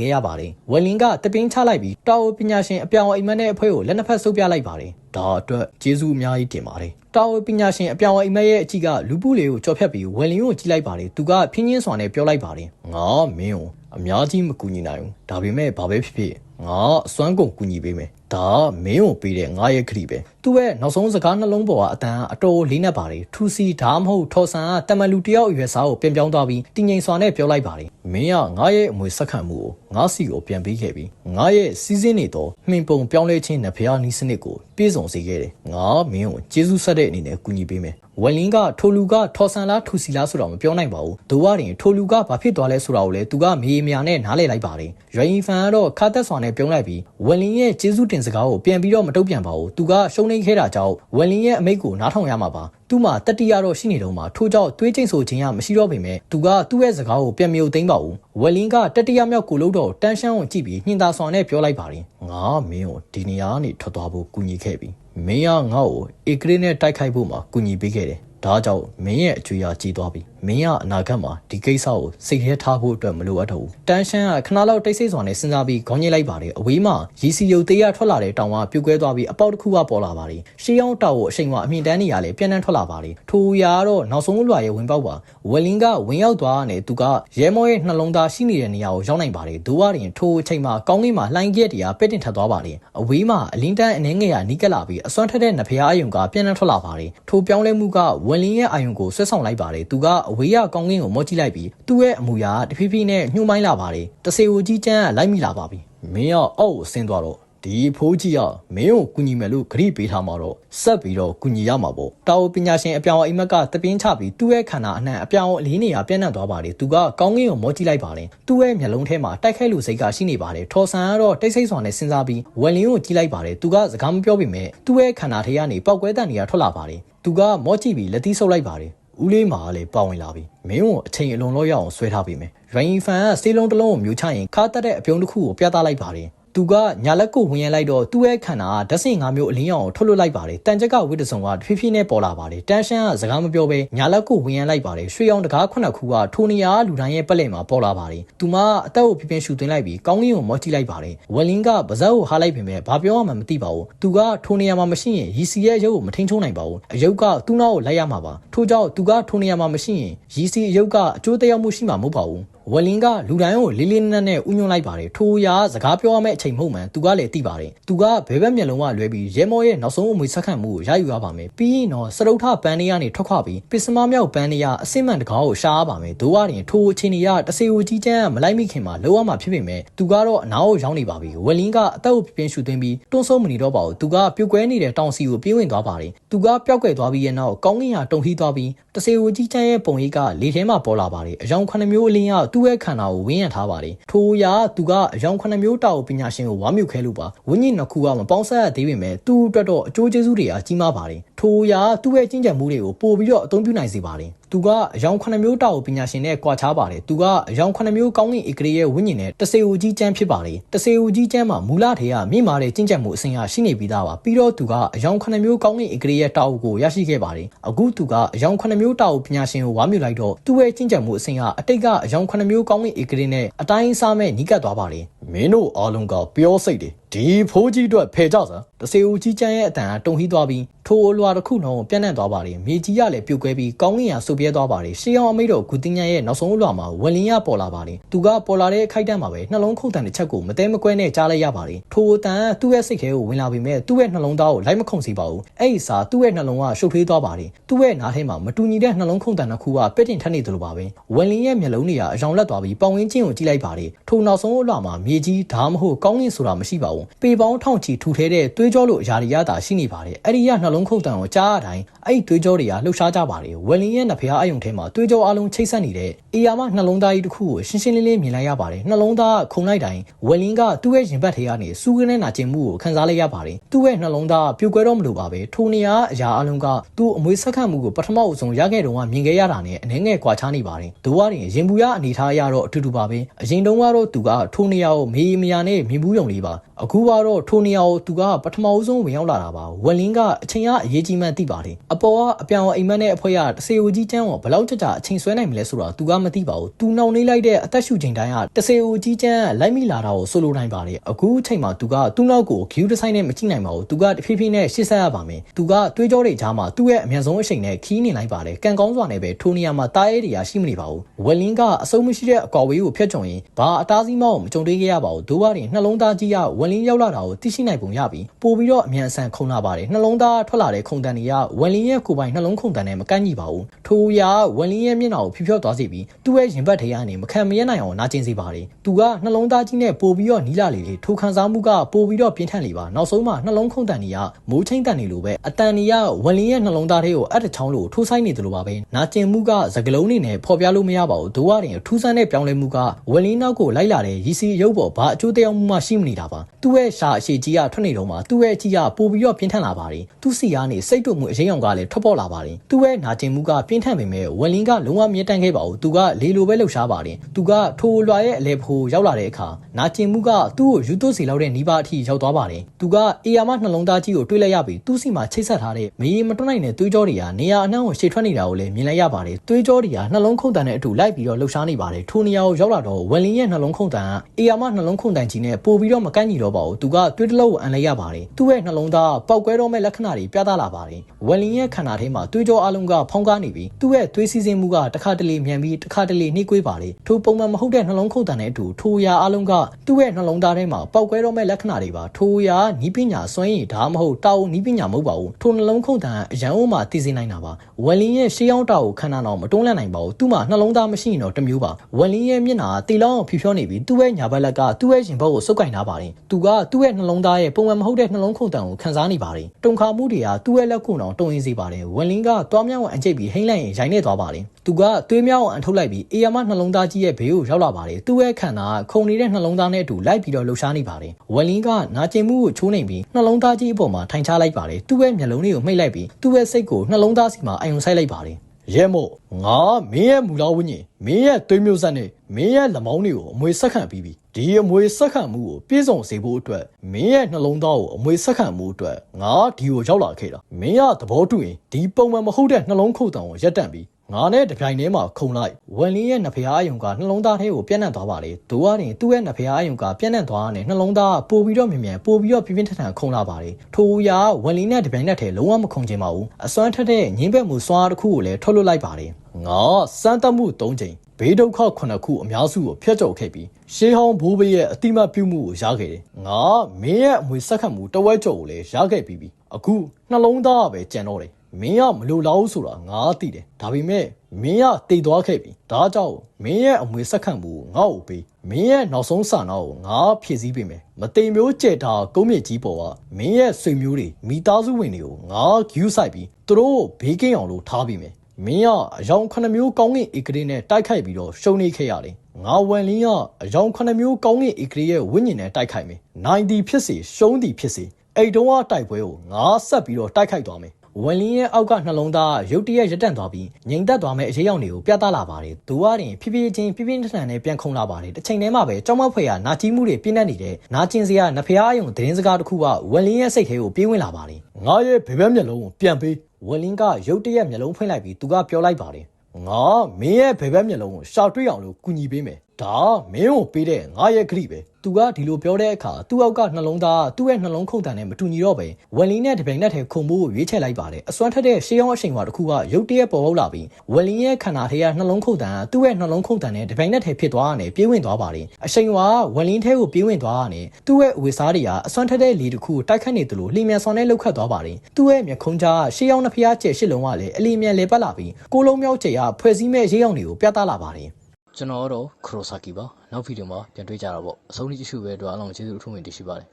A: ခဲ့ရပါတယ်ဝယ်လင်ကတပင်းချလိုက်ပြီးတာဝပညာရှင်အပြောင်အိမ်မက်နဲ့အဖွဲကိုလက်နှစ်ဖက်ဆုပ်ပြလိုက်ပါတယ်ဒါအတွက်ကျေးဇူးအများကြီးတင်ပါတယ်တာဝပညာရှင်အပြောင်အိမ်မက်ရဲ့အကြည့်ကလူပုလေးကိုကြော်ဖြတ်ပြီးဝယ်လင်ကိုကြည့်လိုက်ပါတယ်သူကဖင်းချင်းစွာနဲ့ပြောလိုက်ပါတယ်ငါမင်းကိုအများကြီးမကူညီနိုင်ဘူးဒါပေမဲ့ဘာပဲဖြစ်ဖြစ်ငါအစွမ်းကုန်ကူညီပေးမယ်ဒါမင်းကိုပေးတဲ့ငါရဲ့ခရီးပဲသူ့ရဲ့နောက်ဆုံးစကားနှလုံးပေါ်ကအတန်အတော်လေးနဲ့ပါတယ်ထူစီဒါမဟုတ်ထော်ဆန်ကတမန်လူတယောက်အရွယ်စားကိုပြန်ပြောင်းသွားပြီးတင်းငိမ်စွာနဲ့ပြောလိုက်ပါတယ်မင်းကငါရဲ့အမွေဆက်ခံမှုကိုငါစီကိုပြန်ပေးခဲ့ပြီးငါရဲ့စီးစင်းနေတော့မှင်ပုံပြောင်းလဲခြင်းနဲ့ဖျားနီးစနစ်ကိုပြည့်စုံစေခဲ့တယ်ငါမင်းကိုကျေးဇူးဆက်တဲ့အနေနဲ့ကူညီပေးမယ် ဝယ်လင်းကထိုလူကထော်ဆန်လားထူစီလားဆိုတော့မပြောနိုင်ပါဘူးဒိုဝရင်ထိုလူကဘာဖြစ်သွားလဲဆိုတာကိုလည်းသူကမေးမြာနဲ့နားလည်လိုက်ပါတယ်ရွင်ဖန်ကတော့ခါသက်စွာနဲ့ပြုံးလိုက်ပြီးဝယ်လင်းရဲ့ကျေးဇူးတင်စကားကိုပြန်ပြီးတော့မတုံ့ပြန်ပါဘူးသူကရှုံးနေခဲ့တာကြောင့်ဝယ်လင်းရဲ့အမိတ်ကိုနားထောင်ရမှာပါသူ့မှာတတိယတော့ရှိနေတော့မှထို့ကြောင့်တွေးကျိန်ဆိုခြင်းကမရှိတော့ပေမဲ့သူကသူ့ရဲ့စကားကိုပြန်မြုပ်သိမ်းပါဘူးဝယ်လင်းကတတိယမြောက်ကိုလို့တော့တန်းရှမ်းကိုကြည့်ပြီးညှင်သာစွာနဲ့ပြောလိုက်ပါတယ်ငါမင်းကိုဒီနေရာကနေထွက်သွားဖို့ကူညီခဲ့ပြီ မင်းကငါ့ကိုဧကရင်းနဲ့တိုက်ခိုက်ဖို့မှာကူညီပေးခဲ့တယ် ဒါကြောင့်မင်းရဲ့အကျွေးရကြီးသွားပြီမင်းကအနာဂတ်မှာဒီကိစ္စကိုစိတ်ထဲထားဖို့အတွက်မလိုအပ်တော့ဘူးတန်းရှမ်းကခဏလောက်တိတ်ဆိတ်စွာနဲ့စဉ်းစားပြီးခေါင်းညစ်လိုက်ပါတယ်အဝေးမှာရီစီယုတ်သေးရထွက်လာတဲ့တောင်ကပြုတ်ကွဲသွားပြီးအပေါက်တစ်ခုကပေါ်လာပါတယ်ရှေးအောင်တောက်ကိုအချိန်မှာအမြင့်တန်းနေရလေပြန်နှံထွက်လာပါတယ်ထိုရာကတော့နောက်ဆုံးလွှာရဲ့ဝင်ပေါက်ပါဝယ်လင်းကဝင်ရောက်သွားတဲ့သူကရဲမောရဲ့နှလုံးသားရှိနေတဲ့နေရာကိုရောက်နိုင်ပါတယ်ဒိုးဝရင်ထိုအချိန်မှာကောင်းကင်မှာလှိုင်းကျက်တရားပက်တင်ထပ်သွားပါတယ်အဝေးမှာအလင်းတန်းအနေငယ်ရနီးကပ်လာပြီးအစွမ်းထက်တဲ့နဖျားအယုံကပြန်နှံထွက်လာပါတယ်ထိုပြောင်းလဲမှုကဝယ်လင်းရဲ့အာယုံကိုဆွဲဆောင်လိုက်ပါတယ်သူကအဝေးရကောင်းကင်ကိုမော့ကြည့်လိုက်ပြီးသူ့ရဲ့အမူအရာတဖြည်းဖြည်းနဲ့ညှို့မိုင်းလာပါတယ်တဆေကိုကြီးကျန်းကလိုက်မိလာပါပြီမင်းကအောက်ကိုဆင်းသွားတော့ ဒီဖိုးကြီးကမင်းကိုကူညီမယ်လို့ဂရိပေးထားမှာတော့ဆက်ပြီးတော့ကူညီရမှာပေါ့တာဝပညာရှင်အပြောင်အိမ်မက်ကတပင်းချပြီးသူ့ရဲ့ခန္ဓာအနှံ့အပြောင်အလေးနေရာပြန့်နှံ့သွားပါတယ်သူကကောင်းကင်ကိုမောကြည့်လိုက်ပါတယ်သူ့ရဲ့မျက်လုံးထဲမှာတိုက်ခိုက်လူစိတ်ကရှိနေပါတယ်ထော်ဆန်ကတော့တိတ်ဆိတ်စွာနဲ့စဉ်းစားပြီးဝယ်လင်းကိုကြည့်လိုက်ပါတယ်သူကစကားမပြောပေမဲ့သူ့ရဲ့ခန္ဓာထဲကနေပောက်ကွဲတန်တွေကထွက်လာပါတယ်သူကမောကြည့်ပြီးလက်သီးဆုပ်လိုက်ပါတယ်ဦးလေးမာကလည်းပါဝင်လာပြီမင်းကိုအချိန်အလွန်လို့ရအောင်ဆွဲထားပြီမယ်ရိုင်းဖန်ကစေးလုံးတစ်လုံးကိုမြူချရင်ခါတက်တဲ့အပြုံးတစ်ခုကိုပြသလိုက်ပါတယ် သူကညာလက်ကိုဝင်ရလိုက်တော့သူ့ရဲ့ခန္ဓာကဓာတ်စင်၅မျိုးအလင်းရောင်ကိုထုတ်လွှတ်လိုက်ပါတယ်တန်ချက်ကဝိတ္တဆုံကတဖြည်းဖြည်းနဲ့ပေါ်လာပါတယ်တန်ရှမ်းကစကားမပြောဘဲညာလက်ကိုဝင်ရလိုက်ပါတယ်ရွှေရောင်တကားခုနှစ်ခုကထိုနေရာလူတိုင်းရဲ့ပက်လက်မှာပေါ်လာပါတယ်သူမအသက်ကိုပြင်းပြင်းရှူသွင်းလိုက်ပြီးကောင်းကင်ကိုမော့ကြည့်လိုက်ပါတယ်ဝယ်လင်းကပါဇက်ကိုဟားလိုက်ပြင်မဲ့ဘာပြောရမှမသိပါဘူးသူကထိုနေရာမှာမရှိရင်ရီစီရဲ့ရုပ်ကိုမထိန်ချုံနိုင်ပါဘူးအယုတ်ကသူ့နောက်ကိုလိုက်ရမှာပါထို့ကြောင့်သူကထိုနေရာမှာမရှိရင်ရီစီအယုတ်ကအကျိုးသက်ရောက်မှုရှိမှာမဟုတ်ပါဘူးဝယ်လင်းကလူတိုင်းကိုလေးလေးနက်နက်နဲ့ဥညွှန်းလိုက်ပါတယ်ထိုရာစကားပြောရမယ့်အချိန်မဟုတ်မှန်သူကလည်းသိပါတယ်သူကဘဲဘက်မျက်လုံးကလွဲပြီးရဲမောရဲ့နောက်ဆုံးအမွေဆက်ခံမှုကိုရယူရပါမယ်ပြီးရင်တော့စရုပ်ထပန်းလေးကနေထွက်ခွာပြီးပစ္စမမြောက်ပန်းလေးကအစိမ့်မှန်တကားကိုရှားရပါမယ်ဒိုးရရင်ထိုအချိန်ကြီးကတဆေကိုကြီးကျန်းမလိုက်မိခင်မှာလောရမှာဖြစ်ပေမဲ့သူကတော့အနားကိုရောက်နေပါပြီဝယ်လင်းကအသက်ကိုပြင်းရှူသွင်းပြီးတွန်းဆုံးမနေတော့ပါဘူးသူကပြုတ်ကွဲနေတဲ့တောင်စီကိုပြေးဝင်သွားပါတယ်သူကပျောက်ကွယ်သွားပြီးရဲ့နောက်ကောင်းကင်ဟာတုံဟီးသွားပြီးတဆေကိုကြီးကျန်းရဲ့ပုံရိပ်ကလေထဲမှာပေါ်လာပါတယ်အယောင်ခုနှစ်မျိုးအလင်းကသူ့ရဲ့ခန္ဓာကိုဝင်းရံထားပါတယ်ထိုအရာသူကအယောင်ခုနှစ်မျိုးတာကိုပညာရှင်ကိုဝါမြုပ်ခဲလို့ပါဝိညာဉ်နှစ်ခုကမပေါင်းဆက်ရသေးပေမဲ့သူ့အတွက်တော့အကျိုးကျေးဇူးတွေအကြီးမားပါတယ်ထိုအရာသူ့ရဲ့ကျင့်ကြံမှုတွေကိုပို့ပြီးတော့အသုံးပြုနိုင်စေပါတယ် သူကအယောင်ခုနှစ်မျိုးတာကိုပညာရှင်နဲ့ကြွာချပါတယ်သူကအယောင်ခုနှစ်မျိုးကောင်းကင်ဧကရေရဲ့ဝိညာဉ်နဲ့တဆေဦးကြီးကျမ်းဖြစ်ပါတယ်တဆေဦးကြီးကျမ်းမှာမူလထေကမြင့်မာတဲ့ကျင့်ကြံမှုအစဉ်အရှိနေပြီးသားပါပြီးတော့သူကအယောင်ခုနှစ်မျိုးကောင်းကင်ဧကရေရဲ့တာအုပ်ကိုရရှိခဲ့ပါတယ်အခုသူကအယောင်ခုနှစ်မျိုးတာကိုပညာရှင်ကိုဝါမြူလိုက်တော့သူ့ရဲ့ကျင့်ကြံမှုအစဉ်ကအတိတ်ကအယောင်ခုနှစ်မျိုးကောင်းကင်ဧကရေနဲ့အတိုင်းစားမဲ့နီးကပ်သွားပါတယ်မင်းတို့အားလုံးကပြောစိတ်တယ် ဒီဖိုးကြီးအတွက်ဖယ်ကြစမ်းတစေဦးကြီးကျန်းရဲ့အတန်ကတုံဟီးသွားပြီးထိုအလွာတစ်ခုလုံးပြန့်နှံ့သွားပါတယ်မြေကြီးကလည်းပြုတ်ကွဲပြီးကောင်းကင်ရဆုပ်ပြဲသွားပါတယ်ရှေးအောင်အမိတော်ဂူတင်ညာရဲ့နောက်ဆုံးအလွာမှာဝလင်းရပေါ်လာပါတယ်သူကပေါ်လာတဲ့အခိုက်အတန့်မှာပဲနှလုံးခုန်တန်တစ်ချက်ကိုမတဲမကွဲနဲ့ကြားလိုက်ရပါတယ်ထိုအတန်ကသူ့ရဲ့စိတ်ထဲကိုဝင်လာပြီးမဲ့သူ့ရဲ့နှလုံးသားကိုလိုက်မခုန်စေပါဘူးအဲ့ဒီစာသူ့ရဲ့နှလုံးကရှုပ်ထွေးသွားပါတယ်သူ့ရဲ့နားထဲမှာမတူညီတဲ့နှလုံးခုန်တန်တစ်ခုကပက်တင်ထက်နေသလိုပါပဲဝလင်းရဲ့မျက်လုံးတွေကအယောင်လက်သွားပြီးပေါင်ဝင်းချင်းကိုကြည့်လိုက်ပါတယ်ထိုနောက်ဆုံးအလွာမှာမြေကြီးဓာမဟုတ်ကောင်းကင်ဆိုတာမရှိပါဘူးပေပေါင်းထောင်ချီထူထဲတဲ့သွေးကြောလို့အရာတွေရတာရှိနေပါတယ်အဲ့ဒီရနှလုံးခုန်တန်ကိုကြားရတိုင်းအဲ့ဒီသွေးကြောတွေကလှုပ်ရှားကြပါတယ်ဝလင်းရဲ့နှဖျားအယုံထဲမှာသွေးကြောအလုံးချိတ်ဆက်နေတဲ့အေယာမနှလုံးသားကြီးတစ်ခုကိုရှင်းရှင်းလင်းလင်းမြင်လိုက်ရပါတယ်နှလုံးသားခုန်လိုက်တိုင်းဝလင်းကသူ့ရဲ့ရင်ဘတ်ထဲကနေစူးကနေနာကျင်မှုကိုခံစားလိုက်ရပါတယ်သူ့ရဲ့နှလုံးသားပြိုကွဲတော့မလို့ပါပဲထိုနေရာအရာအလုံးကသူ့အမွေဆက်ခတ်မှုကိုပထမအဆုံးရခဲ့တုန်းကမြင်ခဲ့ရတာနဲ့အနေငယ်ကွာခြားနေပါတယ်ဒိုဝါရင်ရင်ဘူးရအနေထားရတော့အတူတူပါပဲအရင်တုန်းကတော့သူကထိုနေရာကိုမေးမယာနဲ့မြင်ဘူးယုံလေးပါ အခုကတော့ထိုနေရာကိုသူကပထမအဆုံးဝင်ရောက်လာတာပါဝလင်းကအချိန်ကအရေးကြီးမှန်းသိပါတယ်အပေါ်ကအပြောင်အိမ်မက်နဲ့အဖွဲရတစေဦးကြီးကျန်းကိုဘယ်လောက်ကြကြအချိန်ဆွဲနိုင်မလဲဆိုတာသူကမသိပါဘူးသူနှောင်နေလိုက်တဲ့အသက်ရှူချိန်တိုင်းကတစေဦးကြီးကျန်းကလိုက်မိလာတာကိုဆိုလိုနိုင်ပါတယ်အခုအချိန်မှာသူကသူ့နောက်ကိုဂယူဒီဇိုင်းနဲ့မကြည့်နိုင်ပါဘူးသူကတဖြည်းဖြည်းနဲ့ရှေ့ဆက်ရပါမယ်သူကတွေးကြောတွေကြားမှာသူ့ရဲ့အမြန်ဆုံးအချိန်နဲ့ခီးနေလိုက်ပါတယ်ကံကောင်းစွာနဲ့ပဲထိုနေရာမှာတားရဲတွေရရှိမနေပါဘူးဝလင်းကအဆုံးမရှိတဲ့အကွာဝေးကိုဖျက်ချွန်ရင်ဘာအသားစီးမောက်မကြုံတွေ့ခဲ့ရပါဘူးဒိုးဝါရင်နှလုံးသားကြီးကဝလင်းရောက်လာတာကိုသိရှိနိုင်ပုံရပြီးပို့ပြီးတော့အမြန်အဆန်ခုန်လာပါတယ်နှလုံးသားထွက်လာတဲ့ခုန်တန်တွေကဝလင်းရဲ့ကိုယ်ပိုင်နှလုံးခုန်တန်နဲ့မကန့်ညီပါဘူးထိုအရာဝလင်းရဲ့မျက်နှာကိုဖြောဖြောသွားစေပြီးသူ့ရဲ့ရင်ဘတ်ထဲကနေမခံမရနိုင်အောင်နာကျင်စေပါတယ်သူကနှလုံးသားကြီးနဲ့ပို့ပြီးတော့နီးလာလေလေထိုခံစားမှုကပို့ပြီးတော့ပြင်းထန်လေပါနောက်ဆုံးမှနှလုံးခုန်တန်တွေကမိုးချင်းတန်နေလိုပဲအတန်တွေကဝလင်းရဲ့နှလုံးသားထဲကိုအပ်တချောင်းလို့ထိုးဆိုင်နေတယ်လို့ပါပဲနာကျင်မှုကစကလုံးနေနဲ့ဖော်ပြလို့မရပါဘူးဒိုးဝရင်ထူးဆန်းတဲ့ပြောင်းလဲမှုကဝလင်းနောက်ကိုလိုက်လာတဲ့ရီစီရုပ်ပေါ်ဘာအကျိုးတရားမှုမှရှိမနေတာပါသူ့ရဲ့ရှာအရှိကြီးကထွက်နေတော့မှသူ့ရဲ့အကြီးကပို့ပြီးတော့ပြင်းထန်လာပါတယ်သူ့စီကနေစိတ်တုံမှုအရေးအောင်ကလည်းထွက်ပေါ်လာပါတယ်သူ့ရဲ့နာကျင်မှုကပြင်းထန်ပေမဲ့ဝလင်းကလုံးဝမြင့်တန့်ခဲ့ပါဘူးသူကလေလိုပဲလှုပ်ရှားပါတယ်သူကထိုလွာရဲ့အလဲဖိုးရောက်လာတဲ့အခါနာကျင်မှုကသူ့ကိုယူသွစီလောက်တဲ့နီးပါးအထိရောက်သွားပါတယ်သူကအေယာမနှလုံးသားကြီးကိုတွေးလိုက်ရပြီးသူ့စီမှာချိတ်ဆက်ထားတဲ့မရေမတွန်းနိုင်တဲ့သွေးကြောတွေကနေရာအနှံ့ကိုရှေ့ထွက်နေတာကိုလည်းမြင်လိုက်ရပါတယ်သွေးကြောတွေကနှလုံးခုန်တန်တဲ့အတူလိုက်ပြီးတော့လှုပ်ရှားနေပါတယ်ထိုနေရာကိုရောက်လာတော့ဝလင်းရဲ့နှလုံးခုန်တန်ကအေယာမနှလုံးခုန်တန်ကြီးနဲ့ပို့ပြီးတော့မကန့်ညီတော့ပါဘူးသူကတွေးတလို့အန်လိုက်ရပါတယ်သူ့ရဲ့နှလုံးသားပောက်ကွဲတော့မဲ့လက္ခဏာတွေပြသလာပါတယ်ဝလင်းရဲ့ခန္ဓာထဲမှာသွေးကြောအလုံးကဖောင်းကားနေပြီးသူ့ရဲ့သွေးစီးဆင်းမှုကတစ်ခါတလေမြန်ပြီးတစ်ခါတလေနှိကွေးပါတယ်ထိုပုံမှန်မဟုတ်တဲ့နှလုံးခုန်တန်တဲ့အတူထိုရာအလုံးကသူ့ရဲ့နှလုံးသားထဲမှာပောက်ကွဲတော့မဲ့လက္ခဏာတွေပါထိုရာနီးပညာစွမ်းရည်ဒါမှမဟုတ်တာဝန်နီးပညာမဟုတ်ပါဘူးထိုနှလုံးခုန်တန်အရန်အိုးမှာတည်စေနိုင်တာပါဝလင်းရဲ့ရှေးအောင်တာကိုခန္ဓာတော်မတွန်းလှန်နိုင်ပါဘူးသူ့မှာနှလုံးသားမရှိရင်တော့တမျိုးပါဝလင်းရဲ့မျက်နှာတီလောင်းအောင်ဖြူဖြောနေပြီးသူ့ရဲ့ညာဘက်လက်ကသူ့ရဲ့ရင်ဘတ်ကိုစုပ်ကင်ထားပါတယ်သူကသူ့ရဲ့နှလုံးသားရဲ့ပုံမှန်မဟုတ်တဲ့နှလုံးခုန်တန်ကိုခံစားနေပါတယ်တုံခါမှုတွေကသူ့ရဲ့လက်ကုံတော်တုံရင်းစေပါတယ်ဝလင်းကသွားမြောက်အောင်အကျိတ်ပြီးဟိမ့်လိုက်ရင်ရိုင်းနေသွားပါတယ်သူကသွေးမြောက်အောင်အထုတ်လိုက်ပြီးအေယာမနှလုံးသားကြီးရဲ့ဘေးကိုရောက်လာပါတယ်သူ့ရဲ့ခန္ဓာခုန်နေတဲ့နှလုံးသားနဲ့အတူလိုက်ပြီးတော့လှုပ်ရှားနေပါတယ်ဝလင်းကနာကျင်မှုကိုချိုးနေပြီးနှလုံးသားကြီးအပေါ်မှာထိုင်ချလိုက်ပါတယ်သူ့ရဲ့မျက်လုံးလေးကိုမှိတ်လိုက်ပြီးသူ့ရဲ့စိတ်ကိုနှလုံးသားစီမှာအယုံဆိုင်လိုက်ပါတယ် ရဲမို့ငါမင်းရဲ့မူလာဝင်းကြီးမင်းရဲ့သွေးမျိုးဆက်နဲ့မင်းရဲ့လက်မောင်းတွေကိုအမွေဆက်ခံပြီးပြီဒီအမွေဆက်ခံမှုကိုပြည့်စုံစေဖို့အတွက်မင်းရဲ့နှလုံးသားကိုအမွေဆက်ခံမှုအတွက်ငါဒီကိုရောက်လာခဲ့တာမင်းရသဘောတူရင်ဒီပုံမှန်မဟုတ်တဲ့နှလုံးခုတ်တံကိုရက်တန့်ပြီး ငါနဲ့တပြိုင်တည်းမှာခုံလိုက်ဝန်လင်းရဲ့နှဖျားအယုံကနှလုံးသားထဲကိုပြန့်နှံ့သွားပါလေဒိုးကနေသူ့ရဲ့နှဖျားအယုံကပြန့်နှံ့သွားတဲ့နှလုံးသားပို့ပြီးတော့မြင်မြန်ပို့ပြီးတော့ပြင်းပြင်းထန်ထန်ခုံလာပါလေထိုအရာဝန်လင်းနဲ့တပြိုင်နက်တည်းလုံးဝမခုံချင်ပါဘူးအစွမ်းထက်တဲ့ငင်းဘက်မှုစွာတစ်ခုကိုလည်းထွက်လွတ်လိုက်ပါလေငါစမ်းသပ်မှု၃ချိန်ဘေးဒုက္ခခုနှစ်ခုအများစုကိုဖျက်ကျော်ခဲ့ပြီးရှေးဟောင်းဘိုးဘေးရဲ့အတိမတ်ပြုမှုကိုရခဲ့တယ်ငါမင်းရဲ့အမွေဆက်ခတ်မှုတဝက်ကျော်ကိုလည်းရခဲ့ပြီးပြီအခုနှလုံးသားပဲကြံတော့တယ် မင်းကမလိုလားဘူးဆိုတာငါသိတယ်ဒါပေမဲ့မင်းကတည်သွားခဲ့ပြီဒါကြောင့်မင်းရဲ့အမွေဆက်ခံမှုငါ့ကိုပေးမင်းရဲ့နောက်ဆုံးစာနာကိုငါဖြည့်ဆည်းပေးမယ်မတိမ်မျိုးကြဲတာကုန်းမြင့်ကြီးပေါ်ကမင်းရဲ့ဆွေမျိုးတွေမိသားစုဝင်တွေကိုငါဂယူးဆိုင်ပြီးသူတို့ဘေးကင်းအောင်လို့ထားပေးမယ်မင်းကအယောင်ခုနှစ်မျိုးကောင်းကင်ဧကရေနဲ့တိုက်ခိုက်ပြီးတော့ရှုံးနေခဲ့ရတယ်ငါဝန်လင်းကအယောင်ခုနှစ်မျိုးကောင်းကင်ဧကရေရဲ့ဝိညာဉ်နဲ့တိုက်ခိုက်မယ်နိုင်သည်ဖြစ်စေရှုံးသည်ဖြစ်စေအဲ့တုန်းကတိုက်ပွဲကိုငါဆက်ပြီးတော့တိုက်ခိုက်သွားမယ် ဝန်လင်းရဲ့အောက်ကနှလုံးသားရုတ်တရက်ရက်တန့်သွားပြီးငြိမ်သက်သွားမဲ့အရေးရောက်တွေကိုပြသလာပါတယ်။သူကတင်ဖြည်းဖြည်းချင်းပြင်းပြင်းထန်ထန်နဲ့ပြန်ခုန်လာပါတယ်။တစ်ချိန်တည်းမှာပဲကြောက်မောက်ဖွယ်ကနာကျင်မှုတွေပြင်းနေနေတဲ့နာကျင်စရာနဖျားအယုံသတင်းစကားတစ်ခုကဝန်လင်းရဲ့စိတ်ထဲကိုပြေးဝင်လာပါတယ်။ငါရဲ့ဘယ်ဘက်မျက်လုံးကိုပြန်ပေးဝန်လင်းကရုတ်တရက်မျက်လုံးဖွင့်လိုက်ပြီးသူကပြောလိုက်ပါတယ်။ငါမင်းရဲ့ဘယ်ဘက်မျက်လုံးကိုရှာတွေ့အောင်လို့ကူညီပေးမယ်။တ ဒါမင်းကိုပေးတဲ့ငါရဲ့ခရီးပဲသူကဒီလိုပြောတဲ့အခါသူ့အောက်ကနှလုံးသားသူ့ရဲ့နှလုံးခုန်တန်နဲ့မတူညီတော့ပဲဝက်လင်းနဲ့တပိန်နဲ့ထဲခုံဖို့ရွေးချယ်လိုက်ပါတယ်အစွမ်းထက်တဲ့ရှေးအောင်အချိန်ဝါတစ်ခုကရုတ်တရက်ပေါ်ပေါက်လာပြီးဝက်လင်းရဲ့ခန္ဓာထဲကနှလုံးခုန်တန်ကသူ့ရဲ့နှလုံးခုန်တန်နဲ့တပိန်နဲ့ထဲဖြစ်သွားတာနဲ့ပြေးဝင်သွားပါတယ်အချိန်ဝါဝက်လင်းထဲကိုပြေးဝင်သွားတာနဲ့သူ့ရဲ့အဝေစားတွေကအစွမ်းထက်တဲ့လေတစ်ခုကိုတိုက်ခတ်နေသလိုလှိမြန်ဆောင်နဲ့လှုပ်ခတ်သွားပါတယ်သူ့ရဲ့မျက်ခုံးကြားရှေးအောင်နှစ်ဖျားကျဲရှစ်လုံးကလည်းအလီမြန်လေပတ်လာပြီးကိုလုံးမြောက်ကျဲကဖွဲ့စည်းမဲ့ရေးအောင်တွေကိုပြသလာပါတယ်
B: ကျွန်တော်ကတော့ခရိုဆာကီပါနောက်ဗီဒီယိုမှာပြန်တွေ့ကြတာပေါ့အဆုံးထိကြည့်ရှုပဲအတွက်အားလုံးကျေးဇူးအထူးတင်ရှိပါတယ်